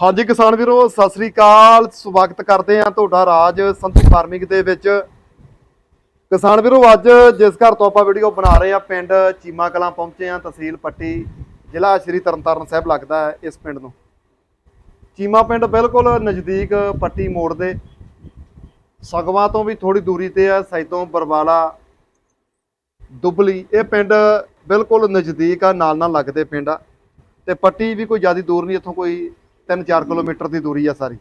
ਹਾਂਜੀ ਕਿਸਾਨ ਵੀਰੋ, ਸਤਿ ਸ੍ਰੀ ਅਕਾਲ। ਸਵਾਗਤ ਕਰਦੇ ਆ ਤੁਹਾਡਾ ਰਾਜ ਸੰਧੂ ਫਾਰਮਿੰਗ ਦੇ ਵਿੱਚ। ਕਿਸਾਨ ਵੀਰੋ, ਅੱਜ ਜਿਸ ਘਰ ਤੋਂ ਆਪਾਂ ਵੀਡੀਓ ਬਣਾ ਰਹੇ ਆ ਪਿੰਡ ਚੀਮਾ ਕਲਾਂ ਪਹੁੰਚੇ ਆ ਤਹਿਸੀਲ ਪੱਟੀ, ਜ਼ਿਲ੍ਹਾ ਸ਼੍ਰੀ ਤਰਨਤਾਰਨ ਸਾਹਿਬ ਲੱਗਦਾ ਹੈ ਇਸ ਪਿੰਡ ਨੂੰ। ਚੀਮਾ ਪਿੰਡ ਬਿਲਕੁਲ ਨਜ਼ਦੀਕ ਪੱਟੀ ਮੋੜ ਦੇ। ਸਗਵਾ ਤੋਂ ਵੀ ਥੋੜੀ ਦੂਰੀ ਤੇ ਆ ਸੈਦੋਂ ਬਰਵਾਲਾ, ਦੁਬਲੀ। ਇਹ ਪਿੰਡ ਬਿਲਕੁਲ ਨਜ਼ਦੀਕ ਆ ਨਾਲ ਨਾਲ ਲੱਗਦੇ ਪਿੰਡ ਆ। ਤੇ ਪੱਟੀ ਵੀ ਕੋਈ ਜ਼ਿਆਦਾ ਦੂਰ ਨਹੀਂ, ਇੱਥੋਂ ਕੋਈ 3-4 ਕਿਲੋਮੀਟਰ ਦੀ ਦੂਰੀ ਆ ਸਾਰੀ।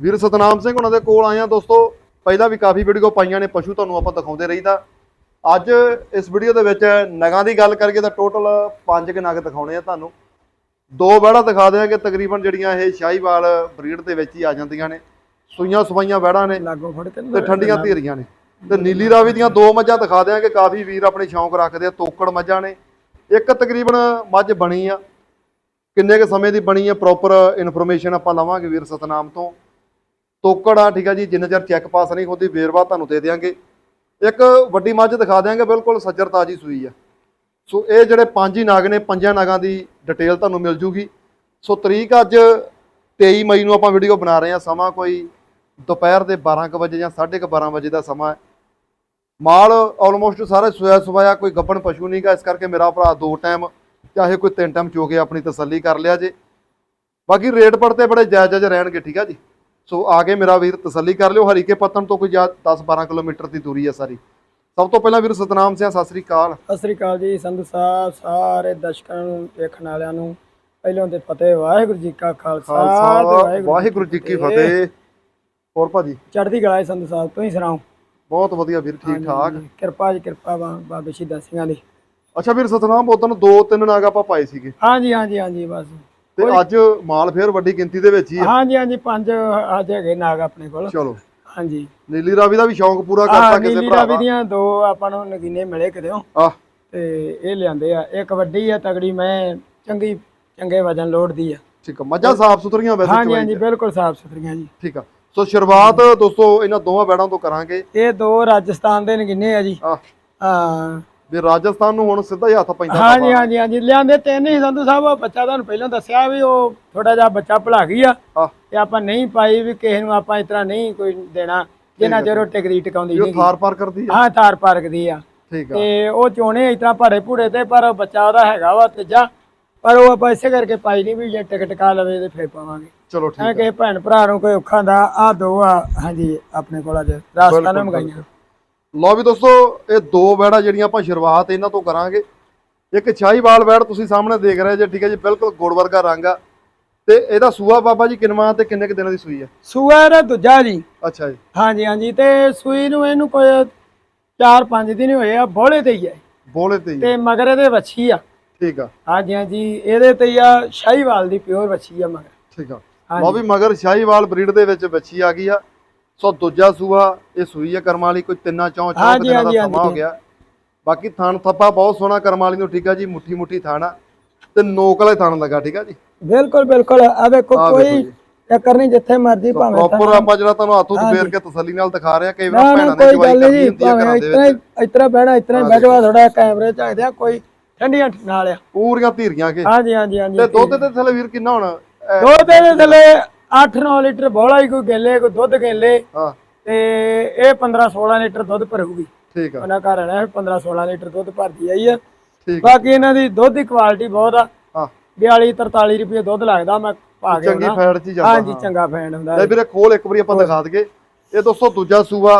ਵੀਰ ਸਤਨਾਮ ਸਿੰਘ ਉਹਨਾਂ ਦੇ ਕੋਲ ਆਏ ਆ ਦੋਸਤੋ ਪਹਿਲਾਂ ਵੀ ਕਾਫੀ ਵੀਡੀਓ ਪਾਈਆਂ ਨੇ ਪਸ਼ੂ ਤੁਹਾਨੂੰ ਆਪਾਂ ਦਿਖਾਉਂਦੇ ਰਹੀਦਾ। ਅੱਜ ਇਸ ਵੀਡੀਓ ਦੇ ਵਿੱਚ ਨਗਾਂ ਦੀ ਗੱਲ ਕਰੀਏ ਤਾਂ ਟੋਟਲ 5 ਕੁ ਨਗ ਦਿਖਾਉਣੇ ਆ ਤੁਹਾਨੂੰ। ਦੋ ਵੜਾ ਦਿਖਾ ਦਿਆਂਗੇ ਤਕਰੀਬਨ ਜਿਹੜੀਆਂ ਇਹ ਸ਼ਾਹੀਵਾਲ ਬਰੀਡ ਦੇ ਵਿੱਚ ਹੀ ਆ ਜਾਂਦੀਆਂ ਨੇ। ਸੂਈਆਂ ਸਵਾਈਆਂ ਵੜਾਂ ਨੇ ਲਾਗੋ ਫੜ ਕੇ ਤੇ ਠੰਡੀਆਂ ਧੀਰੀਆਂ ਨੇ। ਤੇ ਨੀਲੀ ਰਾਵੀ ਦੀਆਂ ਦੋ ਮੱਝਾਂ ਦਿਖਾ ਦਿਆਂਗੇ ਕਾਫੀ ਵੀਰ ਆਪਣੇ ਸ਼ੌਂਕ ਰੱਖਦੇ ਆ ਤੋਕੜ ਮੱਝਾਂ ਨੇ। ਇੱਕ ਤਕਰੀਬਨ ਮੱਝ ਬਣੀ ਆ। ਕਿੰਨੇ ਕੁ ਸਮੇਂ ਦੀ ਬਣੀ ਹੈ ਪ੍ਰੋਪਰ ਇਨਫੋਰਮੇਸ਼ਨ ਆਪਾਂ ਲਵਾਂਗੇ ਵੀਰ ਸਤਨਾਮ ਤੋਂ? ਤੋਕੜ ਆ ਠੀਕ ਆ ਜੀ, ਜਿੰਨਾ ਚਿਰ ਚੈੱਕ ਪਾਸ ਨਹੀਂ ਹੁੰਦੀ ਵੇਰਵਾ ਤੁਹਾਨੂੰ ਦੇ ਦਿਆਂਗੇ। ਇੱਕ ਵੱਡੀ ਮੱਝ ਦਿਖਾ ਦਿਆਂਗੇ, ਬਿਲਕੁਲ ਸੱਜਰ ਤਾਜੀ ਸੂਈ ਆ। ਸੋ ਇਹ ਜਿਹੜੇ ਪੰਜ ਹੀ ਨਾਗ ਨੇ, ਪੰਜਾਂ ਨਾਗਾਂ ਦੀ ਡਿਟੇਲ ਤੁਹਾਨੂੰ ਮਿਲ ਜੂਗੀ। ਸੋ ਤਰੀਕ ਅੱਜ 23 ਮਈ ਨੂੰ ਆਪਾਂ ਵੀਡੀਓ ਬਣਾ ਰਹੇ ਹਾਂ, ਸਮਾਂ ਕੋਈ ਦੁਪਹਿਰ ਦੇ 12 ਕੁ ਵਜੇ ਜਾਂ 12:30 ਵਜੇ ਦਾ ਸਮਾਂ ਹੈ। ਮਾਲ ਆਲਮੋਸਟ ਸਾਰੇ ਸੋਇਆ ਸਵਾਇਆ ਕੋਈ ਗੱਬਣ ਪਸ਼ੂ ਨਹੀਂਗਾ ਇਸ ਕਰਕੇ ਮੇਰਾ ਭਰਾ ਦੋ ਟਾਈਮ ਚਾਹੇ ਕੋਈ ਤਿੰਨ ਟਾਈਮ ਚੋ ਕੇ ਆਪਣੀ ਤਸੱਲੀ ਕਰ ਲਿਆ ਜੇ। ਬਾਕੀ ਰੇਟ ਪੜਤੇ ਬੜੇ ਜਾਇਜ਼ ਜਾਇਜ਼ ਰਹਿਣਗੇ ਠੀਕ ਆ ਜੀ। ਸੋ ਆ ਕੇ ਮੇਰਾ ਵੀਰ ਤਸੱਲੀ ਕਰ ਲਿਓ। ਹਰੀਕੇ ਪੱਤਨ ਤੋਂ ਕੋਈ 10 12 ਕਿਲੋਮੀਟਰ ਦੀ ਦੂਰੀ ਹੈ ਸਾਰੀ। ਸਭ ਤੋਂ ਪਹਿਲਾਂ ਵੀਰ ਸਤਨਾਮ ਸਿੰਘ ਸਤਿ ਸ੍ਰੀ ਅਕਾਲ। ਸਤਿ ਸ੍ਰੀ ਅਕਾਲ ਜੀ। ਸੰਧੂ ਸਾਹਿਬ ਸਾਰੇ ਦਰਸ਼ਕਾਂ ਨੂੰ ਵੇਖਣ ਵਾਲਿਆਂ ਨੂੰ ਪਹਿਲਾਂ ਤੇ ਫਤਿਹ ਵਾਹਿਗੁਰੂ ਜੀ ਕਾ ਖਾਲਸਾ ਵਾਹਿਗੁਰੂ ਜੀ ਕੀ ਫਤਿਹ। ਹੋਰ ਭਾਜੀ? ਚੜ੍ਹਦੀ ਕਲਾ ਹੈ ਸੰਧੂ ਸਾਹਿਬ ਤੁਸੀਂ ਸੁਣਾਓ? ਬਹੁਤ ਵਧੀਆ ਵੀਰ ਠੀਕ ਠਾਕ। ਕਿਰਪਾ ਜੀ ਕਿਰਪਾ ਬਾਬੇ ਸ਼ਹੀਦਾਂ ਸਿੰਘਾਂ ਦੀ। ਅੱਛਾ ਵੀਰ ਸਤਨਾਮ ਉਦੋਂ ਦੋ ਤਿੰਨ ਨਾਗ ਆਪਾਂ ਪਾਏ ਸੀਗੇ। ਹਾਂਜੀ ਹਾਂਜੀ ਹਾਂਜੀ ਬਸ। ਤੇ ਅੱਜ ਮਾਲ ਫੇਰ ਵੱਡੀ ਗਿਣਤੀ ਦੇ ਵਿੱਚ ਹੀ ਆ। ਹਾਂਜੀ ਹਾਂਜੀ ਪੰਜ ਅੱਜ ਹੈਗੇ ਨਾਗ ਆਪਣੇ ਕੋਲ। ਚਲੋ। ਹਾਂਜੀ। ਨੀਲੀ ਰਾਵੀ ਦਾ ਵੀ ਸ਼ੌਂਕ ਪੂਰਾ ਕਰਤਾ ਕਿਸੇ ਨੀਲੀ ਰਾਵੀ ਦਾ ਦੀਆਂ ਦੋ ਆਪਾਂ ਨੂੰ ਨਗੀਨੇ ਮਿਲੇ ਕਿਦੇੋਂ ਆਹ। ਤੇ ਇਹ ਲਿਆਂਦੇ ਆ। ਇੱਕ ਵੱਡੀ ਆ ਤਗੜੀ ਮੈਂ ਚੰਗੀ ਚੰਗੇ ਵਜਨ ਲੋੜਦੀ ਆ। ਠੀਕ ਆ ਮੱਝਾਂ ਸਾਫ਼ ਸੁਥਰੀਆਂ ਵੈਸੇ ਹਾਂਜੀ ਹਾਂਜੀ। ਬਿਲਕੁਲ ਸਾਫ਼ ਸੁਥਰੀਆਂ ਜੀ। ਠੀਕ ਆ। ਸੋ ਸ਼ੁਰੂਆਤ ਦੋਸਤੋ ਇਹਨਾਂ ਦੋਵਾਂ ਬੈੜਾਂ ਤੋਂ ਕਰਾਂਗੇ। ਇਹ ਦੋ ਰਾਜਸਥਾਨ ਦੇ ਨਗੀਨੇ ਆ ਜੀ। ਆ ਹਾਂ ਵੀ ਰਾਜਸਥਾਨ ਨੂੰ ਹੁਣ ਸਿੱਧਾ ਹੀ ਹੱਥ ਪੈਂਦਾ ਹਾਂਜੀ ਹਾਂਜੀ ਹਾਂਜੀ। ਲਿਆਂਦੇ ਤਿੰਨ ਹੀ ਸੰਧੂ ਸਾਹਿਬ ਉਹ ਬੱਚਾ ਤੁਹਾਨੂੰ ਪਹਿਲਾਂ ਦੱਸਿਆ ਵੀ ਉਹ ਥੋੜਾ ਜਿਹਾ ਬੱਚਾ ਭੁਲਾ ਗਈ ਆ। ਤੇ ਆਪਾਂ ਨਹੀਂ ਪਾਈ ਵੀ ਕਿਸੇ ਨੂੰ ਆਪਾਂ ਇਸ ਤਰ੍ਹਾਂ ਨਹੀਂ ਕੋਈ ਦੇਣਾ ਜਿੰਨਾ ਚਿਰ ਉਹ ਟਿਕਰੀ ਟਿਕਾਉਂਦੀ ਨਹੀਂ ਥਾਰ ਪਾਰ ਕਰਦੀ ਆ? ਹਾਂ ਤਾਰ ਪਾਰਕ ਦੀ ਆ। ਠੀਕ ਆ। ਤੇ ਉਹ ਚੋਣੇ ਇਸ ਤਰ੍ਹਾਂ ਭਾੜੇ ਭੂੜੇ ਤੇ ਪਰ ਬੱਚਾ ਉਹਦਾ ਹੈਗਾ ਵਾ ਤੀਜਾ। ਪਰ ਉਹ ਆਪਾਂ ਇਸੇ ਕਰਕੇ ਪਾਈ ਨਹੀਂ ਵੀ ਜੇ ਟਿਕ ਟਿਕਾ ਲਵੇ ਤੇ ਫੇਰ ਪਾਵਾਂਗੇ। ਚਲੋ ਠੀਕ ਐ ਕਿ ਭੈਣ ਭਰਾ ਨੂੰ ਕੋਈ ਔਖਾ ਦਾ ਆ ਦੋ ਆ ਹਾਂਜੀ ਆਪਣੇ ਕੋਲ ਅੱਜ ਰਾਜਸਥਾਨ ਨੂੰ ਮੰਗਾਈਆਂ। ਲਓ ਵੀ ਦੋਸਤੋ ਇਹ ਦੋ ਬੈੜਾਂ ਜਿਹੜੀਆਂ ਆਪਾਂ ਸ਼ੁਰੂਆਤ ਇਹਨਾਂ ਤੋਂ ਕਰਾਂਗੇ। ਇੱਕ ਸ਼ਾਹੀਵਾਲ ਬੈੜ ਤੁਸੀਂ ਸਾਹਮਣੇ ਦੇਖ ਰਹੇ ਜੇ ਠੀਕ ਹੈ ਜੀ ਬਿਲਕੁਲ ਗੁੜ ਵਰਗਾ ਰੰਗ ਆ। ਤੇ ਇਹਦਾ ਸੂਆ ਬਾਬਾ ਜੀ ਕਿੰਨਵਾਂ ਤੇ ਕਿੰਨੇ ਕੁ ਦਿਨਾਂ ਦੀ ਸੂਈ ਆ ਸੂਆ ਇਹਦਾ ਦੂਜਾ ਜੀ। ਅੱਛਾ ਜੀ। ਹਾਂਜੀ ਹਾਂਜੀ ਤੇ ਸੂਈ ਨੂੰ ਇਹਨੂੰ ਕੋਈ 4-5 ਦਿਨ ਹੋਏ ਆ ਬੋਲੇ ਤੇ ਹੀ ਆ ਬੋਲੇ ਤੇ ਹੀ। ਤੇ ਮਗਰ ਇਹਦੇ ਵੱਛੀ ਆ। ਠੀਕ ਆ। ਹਾਂਜੀ ਹਾਂਜੀ ਇਹਦੇ ਤੇ ਹੀ ਆ ਸ਼ਾਹੀਵਾਲ ਦੀ ਪਿਓਰ ਵੱਛੀ ਆ ਮਗਰ। ਠੀਕ ਆ। ਲਓ ਵੀ ਮਗਰ ਸ਼ਾਹੀਵਾਲ ਬਰੀਡ ਦੇ ਵਿੱਚ ਬੱਚੀ ਆ ਗਈ ਆ। ਸੋ ਦੂਜਾ ਸੂਆ ਇਹ ਸੂਈ ਆ ਕਰਮਾਂ ਵਾਲੀ ਕੋਈ ਤਿੰਨਾਂ ਚੌਂ ਚੌਂ ਹਾਂਜੀ, ਦਿਨਾਂ ਦਾ ਹਾਂਜੀ, ਸਮਾਂ ਹੋ ਹਾਂਜੀ। ਗਿਆ। ਬਾਕੀ ਥਣ ਥੱਪਾ ਬਹੁਤ ਸੋਹਣਾ ਕਰਮਾਂ ਵਾਲੀ ਨੂੰ ਠੀਕ ਆ ਜੀ ਮੁੱਠੀ ਮੁੱਠੀ ਥਣ ਤੇ ਨੋਕ ਵਾਲੇ ਥਣ ਲੱਗਾ ਠੀਕ ਆ ਜੀ? ਬਿਲਕੁਲ ਬਿਲਕੁਲ। ਆ ਵੇਖੋ ਆਹ ਵੇਖੋ ਕੋਈ ਜੀ। ਚੱਕਰ ਨਹੀਂ ਜਿੱਥੇ ਮਰਜ਼ੀ ਭਾਵੇਂ ਪ੍ਰੋਪਰ ਆਪਾਂ ਜਿਹੜਾ ਤੁਹਾਨੂੰ ਹੱਥੋਂ ਤੋਂ ਫੇਰ ਕੇ ਤਸੱਲੀ ਨਾਲ ਦਿਖਾ ਰਹੇ ਕਈ ਨਾ ਵਾਰ ਨਾ ਭੈਣਾਂ ਨੇ ਕੋਈ ਜਵਾਈ ਗੱਲ ਨਹੀਂ ਹੁੰਦੀ ਆ ਭਾਵੇਂ ਘਰਾਂ ਦੇ ਇਤਨਾ ਵਿੱਚ। ਇਤਨਾ ਬਹਿਣਾ ਇਤਨਾ ਬੈਠਵਾ ਥੋੜਾ ਕੈਮਰੇ ਝਾਕਦੇ ਆ ਕੋਈ ਠੰਡੀਆਂ ਨਾਲ ਆ ਪੂਰੀਆਂ ਧੀਰੀਆਂ ਕੇ। ਹਾਂਜੀ ਹਾਂਜੀ ਹਾਂਜੀ ਤੇ ਦੁੱਧ ਦੇ ਥੱਲੇ ਵੀਰ ਕਿੰਨਾ ਹੋਣਾ? ਅਹ, ਦੁੱਧ ਦੇ ਥੱਲੇ 8-9 ਲੀਟਰ ਬੋਲਾ ਹੀ ਕੋਈ ਗੇਲੇ ਕੋਈ ਦੁੱਧ ਗੇਲੇ ਹਾਂ। ਤੇ ਇਹ 15-16 ਲੀਟਰ ਦੁੱਧ ਭਰੂਗੀ। ਠੀਕ ਆ। ਉਹਨਾਂ ਘਰ ਆਣਾ 15-16 ਲੀਟਰ ਦੁੱਧ ਭਰਦੀ ਆਈ ਆ। ਠੀਕ ਬਾਕੀ ਇਹਨਾਂ ਦੀ ਦੁੱਧ ਦੀ ਕੁਆਲਿਟੀ ਬਹੁਤ ਆ। ਹਾਂ। 42-43 ਰੁਪਏ ਦੁੱਧ ਲੱਗਦਾ ਮੈਂ ਪਾ ਕੇ ਚੰਗੀ। ਫੈਟ ਚ ਜਾਂਦਾ ਹਾਂਜੀ ਚੰਗਾ ਫੈਂਡ ਹੁੰਦਾ ਲੈ ਵੀਰੇ ਖੋਲ ਇੱਕ ਵਾਰੀ ਆਪਾਂ ਦਿਖਾ ਦਈਏ। ਇਹ ਦੋਸਤੋ ਦੂਜਾ ਸੂਆ।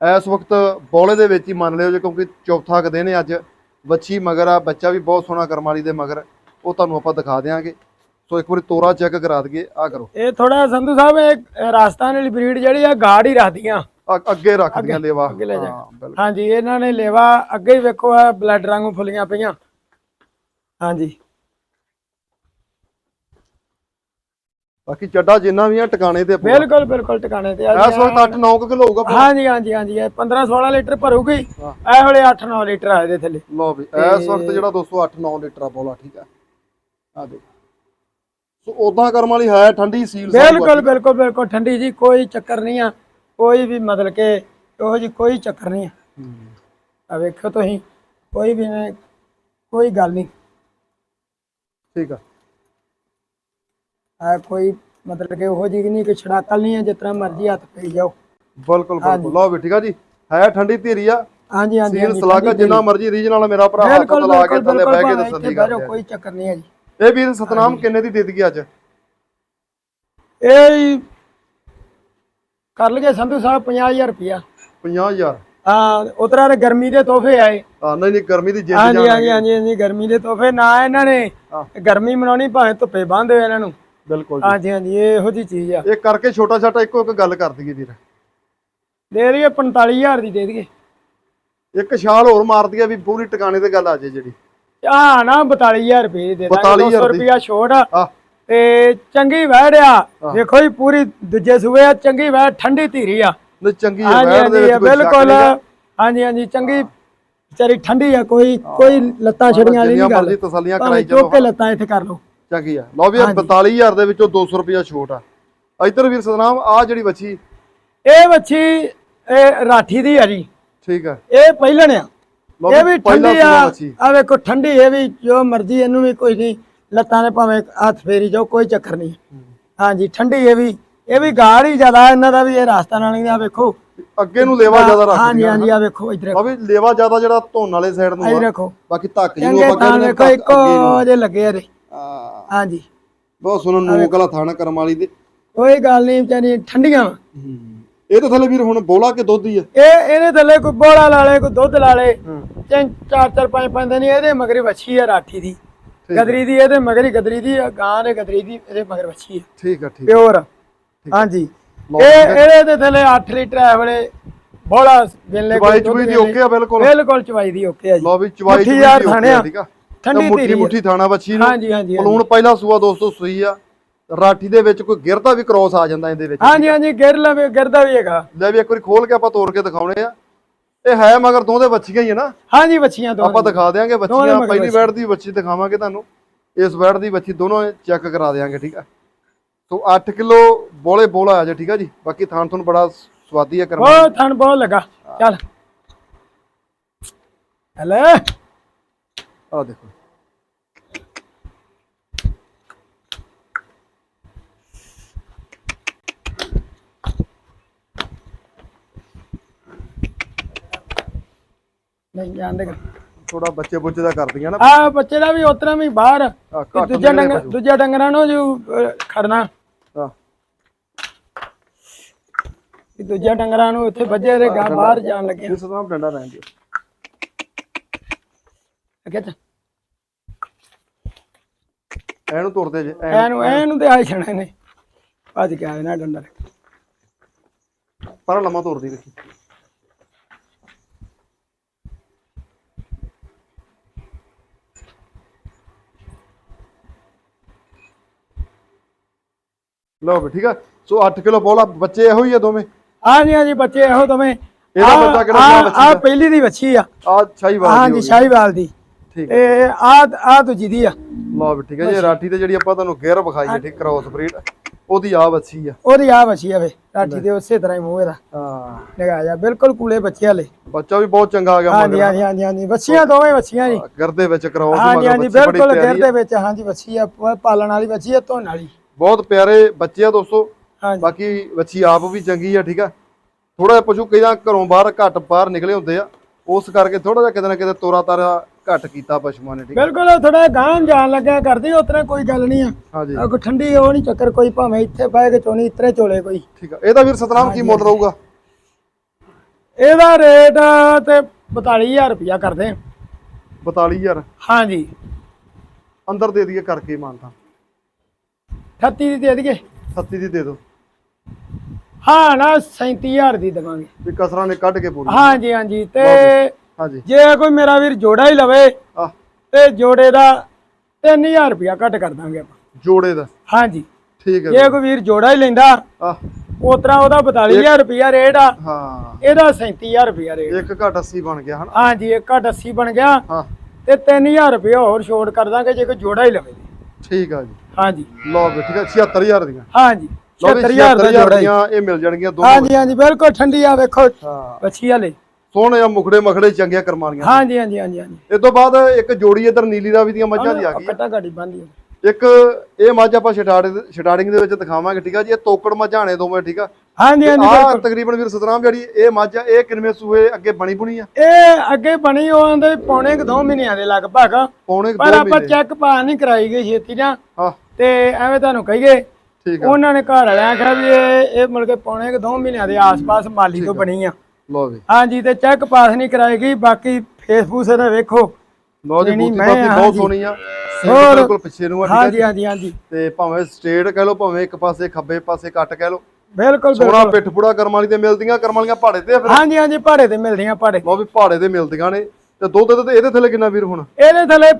ਇਸ ਵਕਤ ਬੌਲੇ ਦੇ ਵਿੱਚ ਹੀ ਮੰਨ ਲਿਓ ਜੇ ਕਿਉਂਕਿ ਚੌਥਾ ਕਦੇ ਨੇ ਅੱਜ। ਬੱਚੀ ਮਗਰ ਆ ਬੱਚਾ ਵੀ ਬਹੁਤ ਸੋਹਣਾ ਕਰਮਾਲੀ ਦੇ ਮਗਰ। ਉਹ ਤੁਹਾਨੂੰ ਆਪਾਂ ਦਿਖਾ ਦੇਾਂਗੇ ਸੋ ਇੱਕ ਵਾਰੀ ਤੋਰਾ ਚੈੱਕ ਕਰਾ ਦਈਏ ਆ ਕਰੋ। ਇਹ ਥੋੜਾ ਸੰਧੂ ਸਾਹਿਬ ਇਹ ਰਾਜਸਥਾਨ ਵਾਲੀ ਬਰੀਡ ਜਿਹੜੀ ਆ ਗਾੜ ਹੀ ਰੱਖਦੀਆਂ। ਅੱਗੇ ਰੱਖਦੀਆਂ ਲੇਵਾ। ਹਾਂਜੀ ਇਹਨਾਂ ਨੇ ਲੇਵਾ ਅੱਗੇ ਹੀ ਵੇਖੋ ਆ ਬਲੱਡ ਵਾਂਗੂ ਫੁੱਲੀਆਂ ਪਈਆਂ। ਹਾਂਜੀ। ਬਾਕੀ ਚੱਡਾ ਜਿੰਨਾ ਵੀ ਆ ਟਿਕਾਣੇ ਤੇ। ਬਿਲਕੁਲ ਬਿਲਕੁਲ ਟਿਕਾਣੇ ਤੇ ਆ ਇਸ ਵਕਤ 8-9 ਕਿਲੋ ਹੋਊਗਾ। ਹਾਂਜੀ ਹਾਂਜੀ ਹਾਂਜੀ ਇਹ 15 16 ਲੀਟਰ ਭਰੂਗੀ। ਇਹ ਵੇਲੇ 8 9 ਲੀਟਰ ਆ ਇਹਦੇ ਥੱਲੇ। ਲਓ ਵੀ ਇਸ ਵਕਤ ਜਿਹੜਾ ਦੋਸਤੋ 8-9 ਲੀਟਰ ਆ ਬੋਲਾ ਠੀਕ ਆ। ਆ ਦੇ ਸੋ ਉਦਾਂ ਕਰਮ ਵਾਲੀ ਹੈ ਠੰਡੀ ਸੀਲ ਬਿਲਕੁਲ ਬਿਲਕੁਲ ਬਿਲਕੁਲ ਠੰਡੀ ਜੀ ਕੋਈ ਚੱਕਰ ਨਹੀਂ ਆ। ਕੋਈ ਵੀ ਮਤਲਬ ਕਿ ਇਹੋ ਜੀ ਕੋਈ ਚੱਕਰ ਨਹੀਂ ਆ। ਆ ਵੇਖੋ ਤੁਸੀਂ ਕੋਈ ਵੀ ਨਹੀਂ ਕੋਈ ਗੱਲ ਨਹੀਂ। ਠੀਕ ਆ। ਆ ਕੋਈ ਮਤਲਬ ਕਿ ਉਹੋ ਜਿਹੀ ਨਹੀਂ ਕਿ ਛੜਾਕਲ ਨਹੀਂ ਹੈ ਜਿਸ ਤਰ੍ਹਾਂ ਮਰਜ਼ੀ ਹੱਥ ਪਈ ਜਾਓ। ਬਿਲਕੁਲ ਬਿਲਕੁਲ। ਲਓ ਵੀ ਠੀਕ ਆ ਜੀ। ਹੈ ਠੰਡੀ ਧੀਰੀ ਆ। ਹਾਂਜੀ ਹਾਂਜੀ ਸੀਲ ਹਾਂਜੀ, ਸਲਾਗਾ ਜਿੰਨਾ ਮਰਜ਼ੀ ਰੀਜਨਲ ਮੇਰਾ ਭਰਾ ਹੱਥ ਲਾ ਕੇ ਥੱਲੇ ਬਹਿ ਕੇ ਬਹਿ ਜਾਓ, ਲਿਆ ਕੋਈ ਚੱਕਰ ਨਹੀਂ ਹੈ ਜੀ। ਇਹ ਵੀਰ ਸਤਨਾਮ ਕਿੰਨੇ ਦੀ ਦੇ ਦਈਏ ਅੱਜ? ਇਹ ਹੀ ਕਰ ਲਗੇ ਸੰਧੂ ਸਾਹਿਬ 50000 ਰੁਪਿਆ 50000 ਹਾਂ ਉਤਰਾ ਦੇ ਗਰਮੀ ਦੇ ਤੋਹਫੇ ਆਏ। ਆ ਨਹੀਂ ਨਹੀਂ ਗਰਮੀ ਦੀ ਜਿੱਦ ਹਾਂਜੀ ਹਾਂਜੀ ਹਾਂਜੀ ਹਾਂਜੀ ਗਰਮੀ ਦੇ ਤੋਹਫੇ ਨਾ ਇਹਨਾਂ ਨੇ। ਹਾਂ। ਗਰਮੀ ਮਨਾਉਣੀ ਭਾਵੇਂ ਧੁੱਪੇ ਬੰਦ ਹੋਏ ਇਹਨਾਂ ਨੂੰ। ਬਿਲਕੁਲ ਜੀ। ਹਾਂਜੀ ਹਾਂਜੀ ਇਹ ਇਹੋ ਜੀ ਚੀਜ਼ ਆ। ਇਹ ਕਰਕੇ ਛੋਟਾ ਛੋਟਾ ਇੱਕੋ ਇੱਕ ਗੱਲ ਕਰ ਦਈਏ ਵੀਰ। ਦੇ ਦਈਏ 45000 ਦੀ ਦੇ ਦਈਏ। ਇੱਕ ਛਾਲ ਹੋਰ ਮਾਰ ਦਈਏ ਵੀ ਪੂਰੀ ਟਿਕਾਣੇ ਤੇ ਗੱਲ ਆ ਜੇ ਜਿਹੜੀ। ਆ ਨਾ 42000 ਰੁਪਏ ਦੀ ਦੇ ਦਾਂਗੇ 42,000 200 ਦੀ। ਰੁਪਿਆ ਛੋੜ ਤੇ ਚੰਗੀ ਵਹਿੜ ਆ। ਦੇਖੋ ਜੀ ਪੂਰੀ ਦੂਜੇ ਸੂਏ ਆ ਚੰਗੀ ਵਹਿੜ ਠੰਡੀ ਧੀਰੀ ਆ। ਚੰਗੀ ਵੈੜ ਦੇ ਵਿੱਚ ਬਿਲਕੁਲ। ਹਾਂਜੀ ਹਾਂਜੀ ਚੰਗੀ ਵਿਚਾਰੀ ਠੰਡੀ ਆ ਕੋਈ ਕੋਈ ਲੱਤਾਂ ਛੜੀਆਂ ਵਾਲੀ ਨਹੀਂ ਗੱਲ। ਤਸੱਲੀਆਂ ਕਰਾਈ ਚੁੱਕ ਚਲੋ ਕੇ ਲੱਤਾਂ ਇੱਥੇ ਕਰ ਲਓ। ਚੰਗੀ ਆ। ਲਓ ਵੀ ਇਹ 42000 ਦੇ ਵਿੱਚੋਂ 200 ਰੁਪਿਆ ਛੋਟ ਆ। ਇੱਧਰ ਵੀਰ ਸਤਨਾਮ ਆ ਜਿਹੜੀ ਬੱਚੀ ਇਹ ਵੱਛੀ ਇਹ ਰਾਠੀ ਦੀ ਆ ਜੀ। ਠੀਕ ਆ। ਇਹ ਪਹਿਲਣ ਆ। ਇਹ ਵੀ ਠੰਡੀ ਆ। ਆ ਵੇਖੋ ਠੰਡੀ ਇਹ ਵੀ ਜੋ ਮਰਜ਼ੀ ਇਹਨੂੰ ਵੀ ਕੋਈ ਨਹੀਂ। ਲੱਤਾਂ ਦੇ ਭਾਵੇਂ ਹੱਥ ਫੇਰੀ ਜਾਓ ਕੋਈ ਚੱਕਰ ਨਹੀਂ। ਹਾਂਜੀ ਠੰਡੀ ਇਹ ਵੀ ਇਹ ਵੀ ਗਾੜ ਹੀ ਜ਼ਿਆਦਾ ਇਹਨਾਂ ਦਾ ਵੀ ਇਹ ਰਾਸਤਾ ਨਾਲ ਹੀ ਆ ਵੇਖੋ। ਅੱਗੇ ਨੂੰ ਲੇਵਾ ਜ਼ਿਆਦਾ ਹਾਂਜੀ ਰੱਖਦੀ ਆ ਹਾਂਜੀ ਆ ਵੇਖੋ ਇੱਧਰ ਲਓ ਵੀ ਲੇਵਾ ਜ਼ਿਆਦਾ ਜਿਹੜਾ ਧੋਣ ਵਾਲੇ ਸਾਈਡ ਨੂੰ ਆ। ਰੱਖੋ। ਬਾਕੀ ਧੱਕ ਜੀ ਚੰਗੇ ਆਪਾਂ ਕਹਿੰਦੇ ਵੇਖੋ ਇੱਕੋ ਜੇ ਲੱਗੇ ਆ ਰੇ ਆ, ਹਾਂਜੀ। ਬਹੁਤ ਸੁਣਨ ਨੂੰ ਕਲਾ ਥਾਣਾ ਕਰਮ ਵਾਲੀ ਦੇ। ਕੋਈ ਗੱਲ ਨਹੀਂ ਵਿਚਾਰੀ ਠੰਡੀਆਂ। ਇਹ ਤਾਂ ਥੱਲੇ ਵੀਰ ਹੁਣ ਬੋਲਾ ਕੇ ਦੁੱਧ ਹੀ ਆ। ਇਹ ਇਹਦੇ ਥੱਲੇ ਕੋਈ ਬੋਲਾ ਲਾ ਲੇ ਕੋਈ ਦੁੱਧ ਲਾ ਲੇ। ਤਿੰਨ ਚਾਰ ਚਾਰ ਪੰਜ ਪੰਜ ਦਿਨ ਇਹਦੇ ਮਗਰੀ ਵੱਛੀ ਆ ਰਾਠੀ ਦੀ। ਗਦਰੀ ਦੀ ਇਹਦੇ ਮਗਰੀ ਗਦਰੀ ਦੀ ਗਾਂ ਦੇ ਗਦਰੀ ਦੀ ਇਹਦੇ ਮਗਰ ਵੱਛੀ ਆ। ਠੀਕ ਆ ਠੀਕ ਪਿਓਰ। ਹਾਂਜੀ। ਇਹ ਇਹਦੇ ਦੇ ਥੱਲੇ 8 ਲੀਟਰ ਐ ਵੇਲੇ ਬੋਲਾ ਵੇਲੇ ਚਵਾਈ ਚੁਈ ਦੀ ਓਕੇ ਆ ਬਿਲਕੁਲ। ਬਿਲਕੁਲ ਚਵਾਈ ਦੀ ਓਕੇ ਆ ਜੀ। ਲਓ ਵੀ ਚਵਾਈ ਦੀ ਓਕੇ ਆ। ਠੀਕ ਆ। ਠੰਡੀ ਮੁੱਠੀ। ਮੁੱਠੀ ਥਾਣਾ ਬੱਚੀ ਨੂੰ। ਹਾਂਜੀ ਹਾਂਜੀ ਹਾਂਜੀ। ਪਲੂਣ ਪਹਿਲਾ ਸੂਆ ਦੋਸਤੋ ਸੂਈ ਆ। ਰਾਠੀ ਦੇ ਵਿੱਚ ਕੋਈ ਗਿਰਦਾ ਵੀ ਕ੍ਰੋਸ ਆ ਜਾਂਦਾ ਇਹਦੇ ਵਿੱਚ। ਹਾਂਜੀ ਹਾਂਜੀ ਗਿਰ ਲਵੇ ਗਿਰਦਾ ਵੀ ਹੈਗਾ। ਲੈ ਵੀ ਇੱਕ ਵਾਰੀ ਖੋਲ ਕੇ ਆਪਾਂ ਤੋੜ ਕੇ ਦਿਖਾਉਣੇ ਆ। ਇਹ ਹੈ ਮਗਰ ਦੋਦੇ ਬੱਚੀਆਂ ਹੀ ਆ ਨਾ? ਹਾਂਜੀ ਬੱਚੀਆਂ ਤੋਂ ਆਪਾਂ ਦਿਖਾ ਦੋਵੇਂ ਬੱਚੀਆਂ ਪਹਿਲੀ। ਵੈੜ ਦੀ ਬੱਚੀ ਦਿਖਾਵਾਂਗੇ ਤੁਹਾਨੂੰ। ਇਸ ਵੈੜ ਦੀ ਬੱਚੀ ਦੋਨੋਂ ਚੈੱਕ ਕਰਾ ਦਿਆਂਗੇ ਠੀਕ ਆ? ਸੋ 8 ਕਿਲੋ ਬੋਲੇ ਬੋਲਾ ਆ ਜਾ ਠੀਕ ਆ ਜੀ? ਬਾਕੀ ਥਾਣ ਤੁਹਾਨੂੰ ਬੜਾ ਸਵਾਦੀ ਆ ਕਰਮ। ਬਹੁਤ ਥਣ ਬਹੁਤ ਲੱਗਾ। ਚੱਲ। ਹਲੇ ਆ ਦੇਖੋ। ਨਹੀਂ ਜਾਂਦੇ ਥੋੜਾ ਬੱਚੇ ਬੁੱਚੇ ਦਾ ਕਰਦੀਆਂ ਨਾ। ਆ ਬੱਚੇ ਦਾ ਵੀ ਉਤਰਾ ਵੀ ਬਾਹਰ। ਆ, ਵੀ ਘੱਟ ਦੂਜਾ ਡੰਗਰ ਪਸ਼ੂ। ਦੂਜਾ ਡੰਗਰਾਂ ਨੂੰ ਜੋ ਅਹ, ਖੜਨਾ। ਆ ਵੀ ਦੂਜਾ ਡੰਗਰਾਂ ਨੂੰ ਉੱਥੇ ਵੱਜੇ ਦੇ ਗਾਂ ਬਾਹਰ ਜਾਣ ਲੱਗੇ ਇਸ ਤਰ੍ਹਾਂ ਡੰਡਾ ਰਹਿਣ ਦਿਓ। ਅੱਗੇ ਚੱਲ। ਐਨੂੰ ਤੁਰਦੇ ਜੇ ਐਨ। ਐਨੂੰ ਐਨੂੰ ਤੇ ਆਏ ਛਣੇ ਨੇ। ਭੱਜ ਕੇ ਆਏ ਨਾ ਡੰਡਾ ਪਰ ਲੰਮਾ ਤੁਰਦੀ ਦੇਖੀ ਲਓ ਵੀ ਠੀਕ ਆ। ਸੋ 8 ਕਿਲੋ ਬੋਲਾ ਬੱਚੇ ਇਹੋ ਹੀ ਆ ਦੋਵੇਂ? ਹਾਂਜੀ ਹਾਂਜੀ ਬੱਚੇ ਇਹੋ ਦੋਵੇਂ। ਇਹਦਾ ਬੱਚਾ ਕਿਹੜਾ ਬੱਚੀ ਆਹ ਦਾ? ਪਹਿਲੀ ਦੀ ਵੱਛੀ ਆ। ਆ ਛਾਈ ਵਾਲੀ ਹਾਂਜੀ ਸ਼ਾਹੀਵਾਲ ਦੀ। ਠੀਕ ਤੇ ਆ ਆ ਦੂਜੀ ਦੀ ਆ। ਲਓ ਵੀ ਠੀਕ ਹੈ ਜੀ ਰਾਠੀ ਤੇ ਜਿਹੜੀ ਆਪਾਂ ਤੁਹਾਨੂੰ ਗੇਅਰ ਵਿਖਾਈ ਹੈ। ਠੀਕ ਕ੍ਰੋਸ ਬਰੀਡ ਉਹਦੀ ਆ ਬੱਚੀ ਆ। ਉਹਦੀ ਆ ਵੱਛੀ ਆ ਵੇ ਰਾਠੀ ਦੇ ਉਸੇ ਤਰ੍ਹਾਂ ਹੀ ਮੂੰਹ ਇਹਦਾ। ਹਾਂ। ਲਗਾ ਜਾ ਬਿਲਕੁਲ ਕੂਲੇ ਬੱਚੇ ਵਾਲੇ। ਬੱਚਾ ਵੀ ਬਹੁਤ ਚੰਗਾ ਆ ਗਿਆ ਮਗਰ ਹਾਂਜੀ ਹਾਂਜੀ ਹਾਂਜੀ ਵੱਛੀਆਂ ਦੋਵੇਂ ਵੱਛੀਆਂ ਜੀ। ਗਰਦੇ ਵਿੱਚ ਕ੍ਰੋਸ ਮਗਰ ਬੱਚੀ ਬੜੀ ਬਿਲਕੁਲ ਪਿਆਰੀ ਗਿਰ ਆ। ਦੇ ਵਿੱਚ ਹਾਂਜੀ ਵੱਛੀ ਆ ਪਾਲਣ ਵਾਲੀ ਵੱਛੀ ਆ ਧੋਣ ਵਾਲੀ। ਬਹੁਤ ਪਿਆਰੇ ਬੱਚੇ ਆ ਦੋਸਤੋ। ਹਾਂਜੀ। ਬਾਕੀ ਬੱਚੀ ਆਪ ਵੀ ਚੰਗੀ ਆ ਠੀਕ ਆ? ਥੋੜਾ ਜਿਹਾ ਪਸ਼ੂ ਕਈਆਂ ਘਰੋਂ ਬਾਹਰ ਘੱਟ ਬਾਹਰ ਨਿਕਲੇ ਹੁੰਦੇ ਆ। ਉਸ ਕਰਕੇ ਥੋੜਾ ਜਿਹਾ ਕਿਤੇ ਨਾ ਕਿਤੇ ਤੋਰਾ ਤਾਰਾ ਘੱਟ ਕੀਤਾ ਪਸ਼ੂਆਂ ਨੇ ਠੀਕ ਬਿਲਕੁਲ ਥੋੜਾ ਗਾਂ ਜਾਣ ਲੱਗਿਆ ਕਰਦੀ ਉਤਰੇ ਕੋਈ ਗੱਲ ਨਹੀਂ ਆ। ਹਾਂਜੀ। ਕੋਈ ਠੰਡੀ ਉਹ ਨਹੀਂ ਚੱਕਰ ਕੋਈ ਭਾਵੇਂ ਇੱਥੇ ਬਹਿ ਕੇ ਚੋਣੀ ਇਤਰੇ ਚੋਲੇ ਕੋਈ। ਠੀਕ ਆ। ਇਹਦਾ ਵੀਰ ਸਤਨਾਮ ਕੀ ਮੁੱਲ ਰਹੂਗਾ? ਇਹਦਾ ਰੇਟ ਤੇ 42000 ਰੁਪਇਆ ਕਰਦੇ। ਆ। 42000 ਹਾਂਜੀ। ਅੰਦਰ ਦੇ ਦਈਏ ਕਰਕੇ ਮਾਨਤਾ। 38 ਦੀ ਦੇ ਦਈਏ। 37 ਦੀ ਦੇ ਦਿਓ। ਹਾਂ ਨਾ 37000 ਦੀ ਦੇਵਾਂਗੇ। ਵੀ ਕਸਰਾਂ ਨੇ ਕੱਢ ਕੇ ਪੂਰੀ। ਹਾਂਜੀ ਹਾਂਜੀ ਤੇ ਹਾਂਜੀ। ਜੇ ਕੋਈ ਮੇਰਾ ਵੀਰ ਜੋੜਾ ਹੀ ਲਵੇ ਆ ਤੇ ਜੋੜੇ ਦਾ 3000 ਰੁਪਇਆ ਘੱਟ ਕਰ ਦਾਂਗੇ ਆਪਾਂ। ਜੋੜੇ ਦਾ। ਹਾਂਜੀ। ਠੀਕ ਹੈ ਜੇ ਕੋਈ ਵੀਰ ਜੋੜਾ ਹੀ ਲੈਂਦਾ ਆ ਉਤਰਾ ਉਹਦਾ 42000 ਰੁਪਇਆ ਰੇਟ ਆ। ਹਾਂ। ਇਹਦਾ 37000 ਰੁਪਇਆ ਰੇਟ। ਇੱਕ ਘੱਟ 80 ਬਣ ਗਿਆ ਹਨਾ? ਹਾਂਜੀ ਇੱਕ ਘੱਟ 80 ਬਣ ਗਿਆ। ਹਾਂ। ਤੇ 3000 ਰੁਪਇਆ ਹੋਰ ਛੋਟ ਕਰ ਦਾਂਗੇ ਜੇ ਕੋਈ ਜੋੜਾ ਹੀ ਲਵੇ। ਠੀਕ ਆ ਜੀ। ਹਾਂਜੀ। ਲਓ ਵੀ ਠੀਕ ਆ 76000 ਦੀਆਂ। ਹਾਂਜੀ ਲਓ ਵੀ 76000 ਦਾ 76000 ਜੋੜਾ ਹੀ ਦੀਆਂ ਇਹ ਮਿਲ ਜਾਣਗੀਆਂ ਦੋਨੋਂ ਹਾਂਜੀ ਹਾਂਜੀ ਬਿਲਕੁਲ ਠੰਡੀ ਆ ਵੇਖੋ ਹਾਂ। ਬੱਚੀ ਵਾਲੇ। ਸੋਹਣੇ ਆ ਮੁਖੜੇ ਮਖੜੇ ਚੰਗੀਆਂ ਕਰਮਾਲੀਆਂ। ਹਾਂਜੀ ਹਾਂਜੀ ਹਾਂਜੀ ਹਾਂਜੀ। ਇਸ ਤੋਂ ਬਾਅਦ ਇੱਕ ਜੋੜੀ ਇਧਰ ਨੀਲੀ ਰਾਵੀ ਦੀਆਂ ਮੱਝਾਂ ਦੀ ਆ ਗਈ। ਕੱਟਾ ਗਾੜੀ ਬੰਦੀ ਇੱਕ ਇਹ ਮੱਝ ਆਪਾਂ ਸਟਾਰਟਿੰਗ ਦੇ ਵਿੱਚ ਦਿਖਾਵਾਂਗੇ ਠੀਕ ਆ ਜੀ? ਇਹ ਤੋਕੜ ਮੱਝਾਂ ਨੇ ਦੋਵੇਂ ਠੀਕ ਆ? ਹਾਂਜੀ ਹਾਂਜੀ ਆ। ਤਕਰੀਬਨ ਵੀਰ ਸਤਨਾਮ ਜਿਹੜੀ ਇਹ ਮੱਝ ਆ ਇਹ ਕਿੰਨਵੇਂ ਸੂਏ ਅੱਗੇ ਬਣੀ ਬੁਣੀ ਆ? ਇਹ ਅੱਗੇ ਬਣੀ ਉਹ ਆਂਦੇ ਪੌਣੇ ਕੁ ਦੋ ਮਹੀਨਿਆਂ ਦੇ ਲਗਭਗ। ਪੌਣੇ ਕੁ ਪਰ ਦੋ ਆਪਾਂ ਮਹੀਨੇ। ਚੈੱਕ ਪਾ ਨਹੀਂ ਕਰਾਈ ਗਈ ਛੇਤੀ ਨਾ ਹਾਂ ਤੇ ਐਵੇਂ ਤੁਹਾਨੂੰ ਕਹੀਏ ਠੀਕ ਆ। ਉਹਨਾਂ ਨੇ ਘਰ ਵਾਲਿਆਂ ਆਖਿਆ ਵੀ ਇਹ ਇਹ ਮਿਲ ਕੇ ਪੌਣੇ ਕੁ ਦੋ ਮਹੀਨਿਆਂ ਦੇ ਆਸ-ਪਾਸ ਮਾਲੀ ਤੋਂ ਬਣੀ ਆ। ਲਓ ਵੀ ਹਾਂਜੀ ਤੇ ਚੈੱਕ ਪਾਸ ਨਹੀਂ ਕਰਾਈ ਗਈ ਬਾਕੀ ਫੇਸਬੁੱਕ ਤੇ ਵੇਖੋ। ਨਹੀਂ, ਬੂਟੀ ਮੈਂ ਬਾਕੀ ਬਹੁਤ। ਸੋਹਣੀ ਆ। ਹੋਰ। ਬਿਲਕੁਲ ਪਿੱਛੇ ਨੂੰ ਆ ਹਾਂਜੀ ਹਾਂਜੀ ਹਾਂਜੀ। ਤੇ ਭਾਵੇਂ ਸਟੇਟ ਕਹਿ ਲਓ ਭਾਵੇਂ ਇੱਕ ਪਾਸੇ ਖੱਬੇ ਪਾਸੇ ਕੱਟ ਕਹਿ ਲਓ। ਬਿਲਕੁਲ ਸੋਹਣਾ ਬਿਲਕੁਲ। ਪਿੱਠ ਪੁੜਾ ਕਰਮ ਵਾਲੀ ਤੇ ਮਿਲਦੀਆਂ ਕਰਮ ਵਾਲੀਆਂ ਪਹਾੜੇ ਤੇ ਫਿਰ? ਹਾਂਜੀ ਹਾਂਜੀ ਭਾੜੇ ਤੇ ਮਿਲਦੀਆਂ ਭਾੜੇ ਲਓ ਵੀ ਪਹਾੜੇ ਤੇ ਮਿਲਦੀਆਂ ਨੇ। ਤੇ ਦੁੱਧ ਤੇ ਇਹਦੇ ਥੱਲੇ ਕਿੰਨਾ ਵੀਰ ਹੁਣ? ਇਹਦੇ ਥੱਲੇ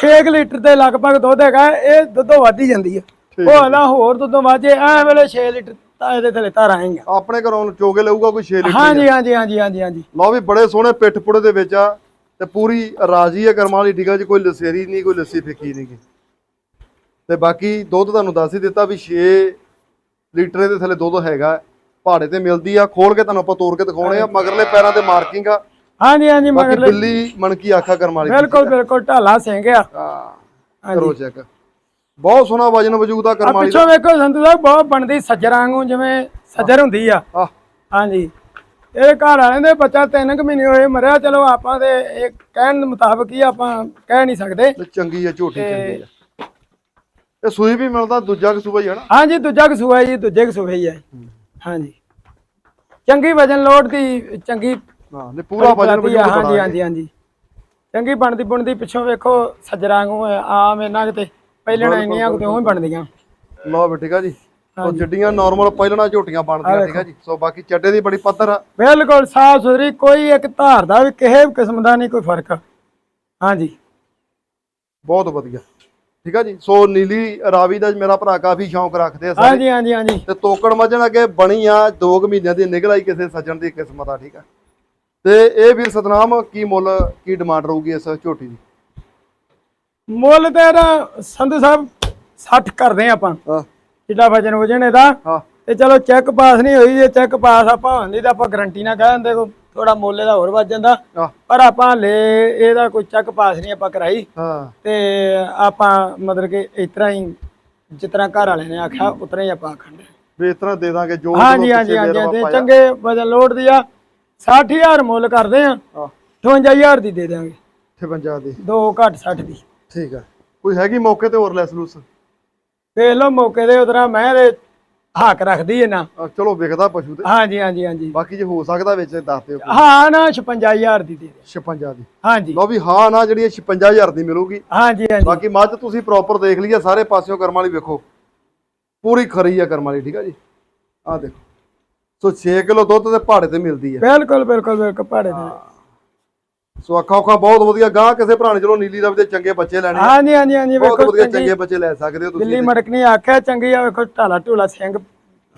6 ਲੀਟਰ ਦੇ ਲਗਭਗ ਦੁੱਧ ਹੈਗਾ ਇਹ ਦੁੱਧੋਂ ਵੱਧ ਹੀ ਜਾਂਦੀ ਆ। ਉਹ ਨਾ ਹੋਰ ਦੁੱਧੋਂ ਵਾਜੇ ਐ ਵੇਲੇ 6 ਲੀਟਰ ਤਾਂ ਇਹਦੇ ਥੱਲੇ ਧਾਰਾਂ ਆਈਆਂ ਆਪਣੇ ਘਰੋਂ ਚੋਗੇ ਲਊਗਾ ਕੋਈ 6 ਲੀਟਰ ਹਾਂਜੀ ਹਾਂਜੀ ਹਾਂਜੀ ਹਾਂਜੀ ਹਾਂਜੀ। ਲਓ ਵੀ ਬੜੇ ਸੋਹਣੇ ਪਿੱਠ ਪੁੜੇ ਦੇ ਵਿੱਚ ਆ। ਤੇ ਪੂਰੀ ਰਾਜੀ ਹੈ ਕਰਮਾਂ ਵਾਲੀ ਠੀਕ ਆ ਜੀ ਕੋਈ ਲਸੇਰੀ ਨਹੀਂ ਕੋਈ ਲੱਸੀ ਫਿੱਕੀ ਨਹੀਂ ਗੀ। ਤੇ ਬਾਕੀ ਦੁੱਧ ਤੁਹਾਨੂੰ ਦੱਸ ਹੀ ਦਿੱਤਾ ਵੀ 6 ਲੀਟਰ ਦੇ ਥੱਲੇ ਦੁੱਧ ਹੈਗਾ ਪਹਾੜੇ ਤੇ ਮਿਲਦੀ ਆ ਖੋਲ ਕੇ ਤੁਹਾਨੂੰ ਆਪਾਂ ਤੋੜ ਕੇ ਦਿਖਾਉਣੇ ਆ ਮਗਰਲੇ ਪੈਰਾਂ ਤੇ ਮਾਰਕਿੰਗ ਆ। ਹਾਂਜੀ ਹਾਂਜੀ ਬਾਕੀ ਬਿੱਲੀ ਮਣਕੀ ਆਖਾ ਕਰਮ ਵਾਲੀ ਬਿਲਕੁਲ ਬਿਲਕੁਲ ਢਾਲਾ ਸਿੰਘ ਆ। ਹਾਂ ਕਰੋ ਚੈੱਕ। ਬਹੁਤ ਸੋਹਣਾ ਵਜਨ ਵਜੂਦ ਆ ਕਰਮ ਵਾਲੀ ਪਿੱਛੋਂ ਵੇਖੋ ਸੰਧੂ ਸਾਹਿਬ ਬਹੁਤ ਬਣਦੀ ਸੱਜਰਾਂ ਵਾਂਗੂ ਜਿਵੇਂ ਸੱਜਰ ਹੁੰਦੀ ਆ। ਹਾਂਜੀ। ਇਹ ਘਰ ਵਾਲਿਆਂ ਦੇ ਬੱਚਾ ਤਿੰਨ ਕੁ ਮਹੀਨੇ ਹੋਏ ਮਰਿਆ ਚਲੋ ਆਪਾਂ ਤੇ ਇਹ ਕਹਿਣ ਦੇ ਮੁਤਾਬਕ ਹੀ ਆਪਾਂ ਕਹਿ ਨਹੀਂ ਸਕਦੇ। ਤੇ ਚੰਗੀ ਆ ਝੋਟੀ ਚੰਗੀ ਆ। ਇਹ ਸੂਈ ਵੀ ਮਿਲਦਾ ਦੂਜਾ ਕਸੂਬਾ ਹੀ ਹੈ ਨਾ? ਹਾਂਜੀ ਦੂਜਾ ਕਸੂਆ ਜੀ ਦੂਜੇ ਕਸੂਏ ਹੀ ਹੈ ਹਾਂਜੀ। ਚੰਗੀ ਵਜਨ ਲੋਡ ਦੀ ਚੰਗੀ ਹਾਂ ਨੇ ਪੂਰਾ ਵਜਨ ਆ, ਹਾਂਜੀ ਹਾਂਜੀ ਹਾਂਜੀ। ਚੰਗੀ ਬਣਦੀ ਬਣਦੀ ਪਿੱਛੋਂ ਵੇਖੋ ਸੱਜਰਾਂ ਵਾਂਗੂ ਆਮ ਇਹਨਾਂ ਕਿਤੇ ਪਹਿਲਣਾ ਇੰਨੀਆਂ ਕਿਤੇ ਉਹ ਹੀ ਬਣਦੀਆਂ। ਲਓ ਆ ਜੀ। ਸੋ ਜੱਡੀਆਂ ਨਾਰਮਲ ਪਹਿਲਣਾ ਝੋਟੀਆਂ ਬਣਦੀਆਂ ਠੀਕ ਆ ਜੀ। ਸੋ ਬਾਕੀ ਚੱਡੇ ਦੀ ਬੜੀ ਪੱਧਰ ਆ। ਬਿਲਕੁਲ ਸਾਫ਼ ਸੁਥਰੀ ਕੋਈ ਇੱਕ ਧਾਰ ਦਾ ਵੀ ਕਿਸੇ ਕਿਸਮ ਦਾ ਨਹੀਂ ਕੋਈ ਫ਼ਰਕ। ਹਾਂਜੀ। ਬਹੁਤ ਵਧੀਆ। ਠੀਕ ਆ ਜੀ। ਸੋ ਨੀਲੀ ਰਾਵੀ ਦਾ ਮੇਰਾ ਭਰਾ ਕਾਫੀ ਸ਼ੌਂਕ ਰੱਖਦੇ ਆ ਸਾਰੇ। ਹਾਂਜੀ ਹਾਂਜੀ ਹਾਂਜੀ। ਤੇ ਤੋਕੜ ਮੱਝਣ ਅੱਗੇ ਬਣੀ ਆ 2 ਮਹੀਨਿਆਂ ਦੀ ਨਿਕਲ ਆਈ ਕਿਸੇ ਸੱਜਣ ਦੀ ਕਿਸਮਤ ਆ ਠੀਕ ਆ। ਤੇ ਇਹ ਵੀਰ ਸਤਨਾਮ ਕੀ ਮੁੱਲ ਕੀ ਡਿਮਾਂਡ ਰਹੂਗੀ ਇਸ ਝੋਟੀ ਦੀ? ਮੁੱਲ ਤੇ ਸੰਧੂ ਸਾਹਿਬ 60 ਕਰਦੇ ਆਪਾਂ। ਹਾਂ। ਜਿੱਡਾ ਵਜਨ ਵਜਨ ਇਹਦਾ ਹਾਂ। ਤੇ ਚਲੋ ਚੈੱਕ ਪਾਸ ਨਹੀਂ ਹੋਈ ਜੇ ਚੈੱਕ ਪਾਸ ਆਪਾਂ ਹੁੰਦੀ ਤਾਂ ਆਪਾਂ ਗਰੰਟੀ ਨਾਲ ਕਹਿ ਦਿੰਦੇ ਕੋ ਥੋੜਾ ਮੁੱਲ ਇਹਦਾ ਹੋਰ ਵੱਜ ਜਾਂਦਾ। ਪਰ ਆਪਾਂ ਲੈ ਇਹਦਾ ਕੋਈ ਚੈੱਕ ਪਾਸ ਨਹੀਂ ਆਪਾਂ ਕਰਾਈ। ਹਾਂ। ਤੇ ਆਪਾਂ ਮਤਲਬ ਕਿ ਇਸ ਤਰ੍ਹਾਂ ਹੀ ਤਰ੍ਹਾਂ ਘਰ ਵਾਲੇ ਨੇ ਆਖਿਆ ਉਤਰਾ ਹੀ ਆਪਾਂ ਆਖੰਡੇ ਵੀ ਇਸ ਤਰ੍ਹਾਂ ਦੇ ਦਾਂਗੇ ਜੋ ਹਾਂਜੀ ਹਾਂਜੀ ਹਾਂਜੀ। ਚੰਗੇ ਵਜਨ ਲੋਡ ਦੀ ਆ 60000 ਮੁੱਲ ਕਰਦੇ ਆ। ਆਹ, 58000 ਦੀ ਦੇ ਦਾਂਗੇ 56 ਦੀ। ਦੋ ਘੱਟ 60 ਦੀ। ਠੀਕ ਆ। ਕੋਈ ਹੈਗੀ ਮੌਕੇ ਤੇ ਹੋਰ ਲੈਸ ਲੂਸ ਦੇਖ ਲਓ ਮੌਕੇ ਦੇ ਉਤਰਾ ਮੈਂ ਦੇ ਹੱਕ ਰੱਖਦੀ ਹੈ ਨਾ ਆ, ਚਲੋ ਵਿਕਦਾ ਪਸ਼ੂ ਤੇ। ਹਾਂਜੀ ਹਾਂਜੀ ਹਾਂਜੀ। ਬਾਕੀ ਜੇ ਹੋ ਸਕਦਾ ਵਿੱਚ ਦੱਸ ਦਿਓ। ਹਾਂ ਨਾ 56000 ਦੀ ਦੇ ਦੇ। 56 ਦੀ। ਹਾਂਜੀ। ਲਓ ਵੀ ਹਾਂ ਨਾ ਜਿਹੜੀ ਇਹ 56000 ਦੀ ਮਿਲੂਗੀ। ਹਾਂਜੀ ਹਾਂਜੀ। ਬਾਕੀ ਮੱਝ ਤੁਸੀਂ ਪ੍ਰੋਪਰ ਦੇਖ ਲਈਏ ਸਾਰੇ ਪਾਸਿਓਂ ਕਰਮ ਵਾਲੀ ਵੇਖੋ। ਪੂਰੀ ਖਰੀ ਆ ਕਰਮ ਵਾਲੀ ਠੀਕ ਆ ਜੀ? ਆ ਦੇਖੋ। ਸੋ 6 ਕਿਲੋ ਦੁੱਧ ਤੇ ਪਹਾੜੇ ਤੇ ਮਿਲਦੀ ਹੈ ਬਿਲਕੁਲ ਬਿਲਕੁਲ ਬਿਲਕੁਲ ਪਹਾੜੇ ਦੇ ਸੋ ਅੱਖਾਂ ਅੱਖਾਂ ਬਹੁਤ ਵਧੀਆ ਗਾਂ ਕਿਸੇ ਭਰਾ ਨੇ ਚਲੋ ਨੀਲੀ ਦਾ ਵੀ ਤੇ ਚੰਗੇ ਬੱਚੇ ਲੈਣੇ ਆ। ਹਾਂਜੀ ਹਾਂਜੀ ਹਾਂਜੀ ਬਹੁਤ ਵੇਖੋ ਵਧੀਆ ਚੰਗੀ ਬੱਚੇ ਲੈ ਸਕਦੇ ਹੋ ਦਿੱਲੀ ਤੁਸੀਂ ਮੜਕਣੀ ਆਖਿਆ ਚੰਗੀ ਆ ਵੇਖੋ ਢਾਲਾ ਢੂਲਾ ਸਿੰਘ।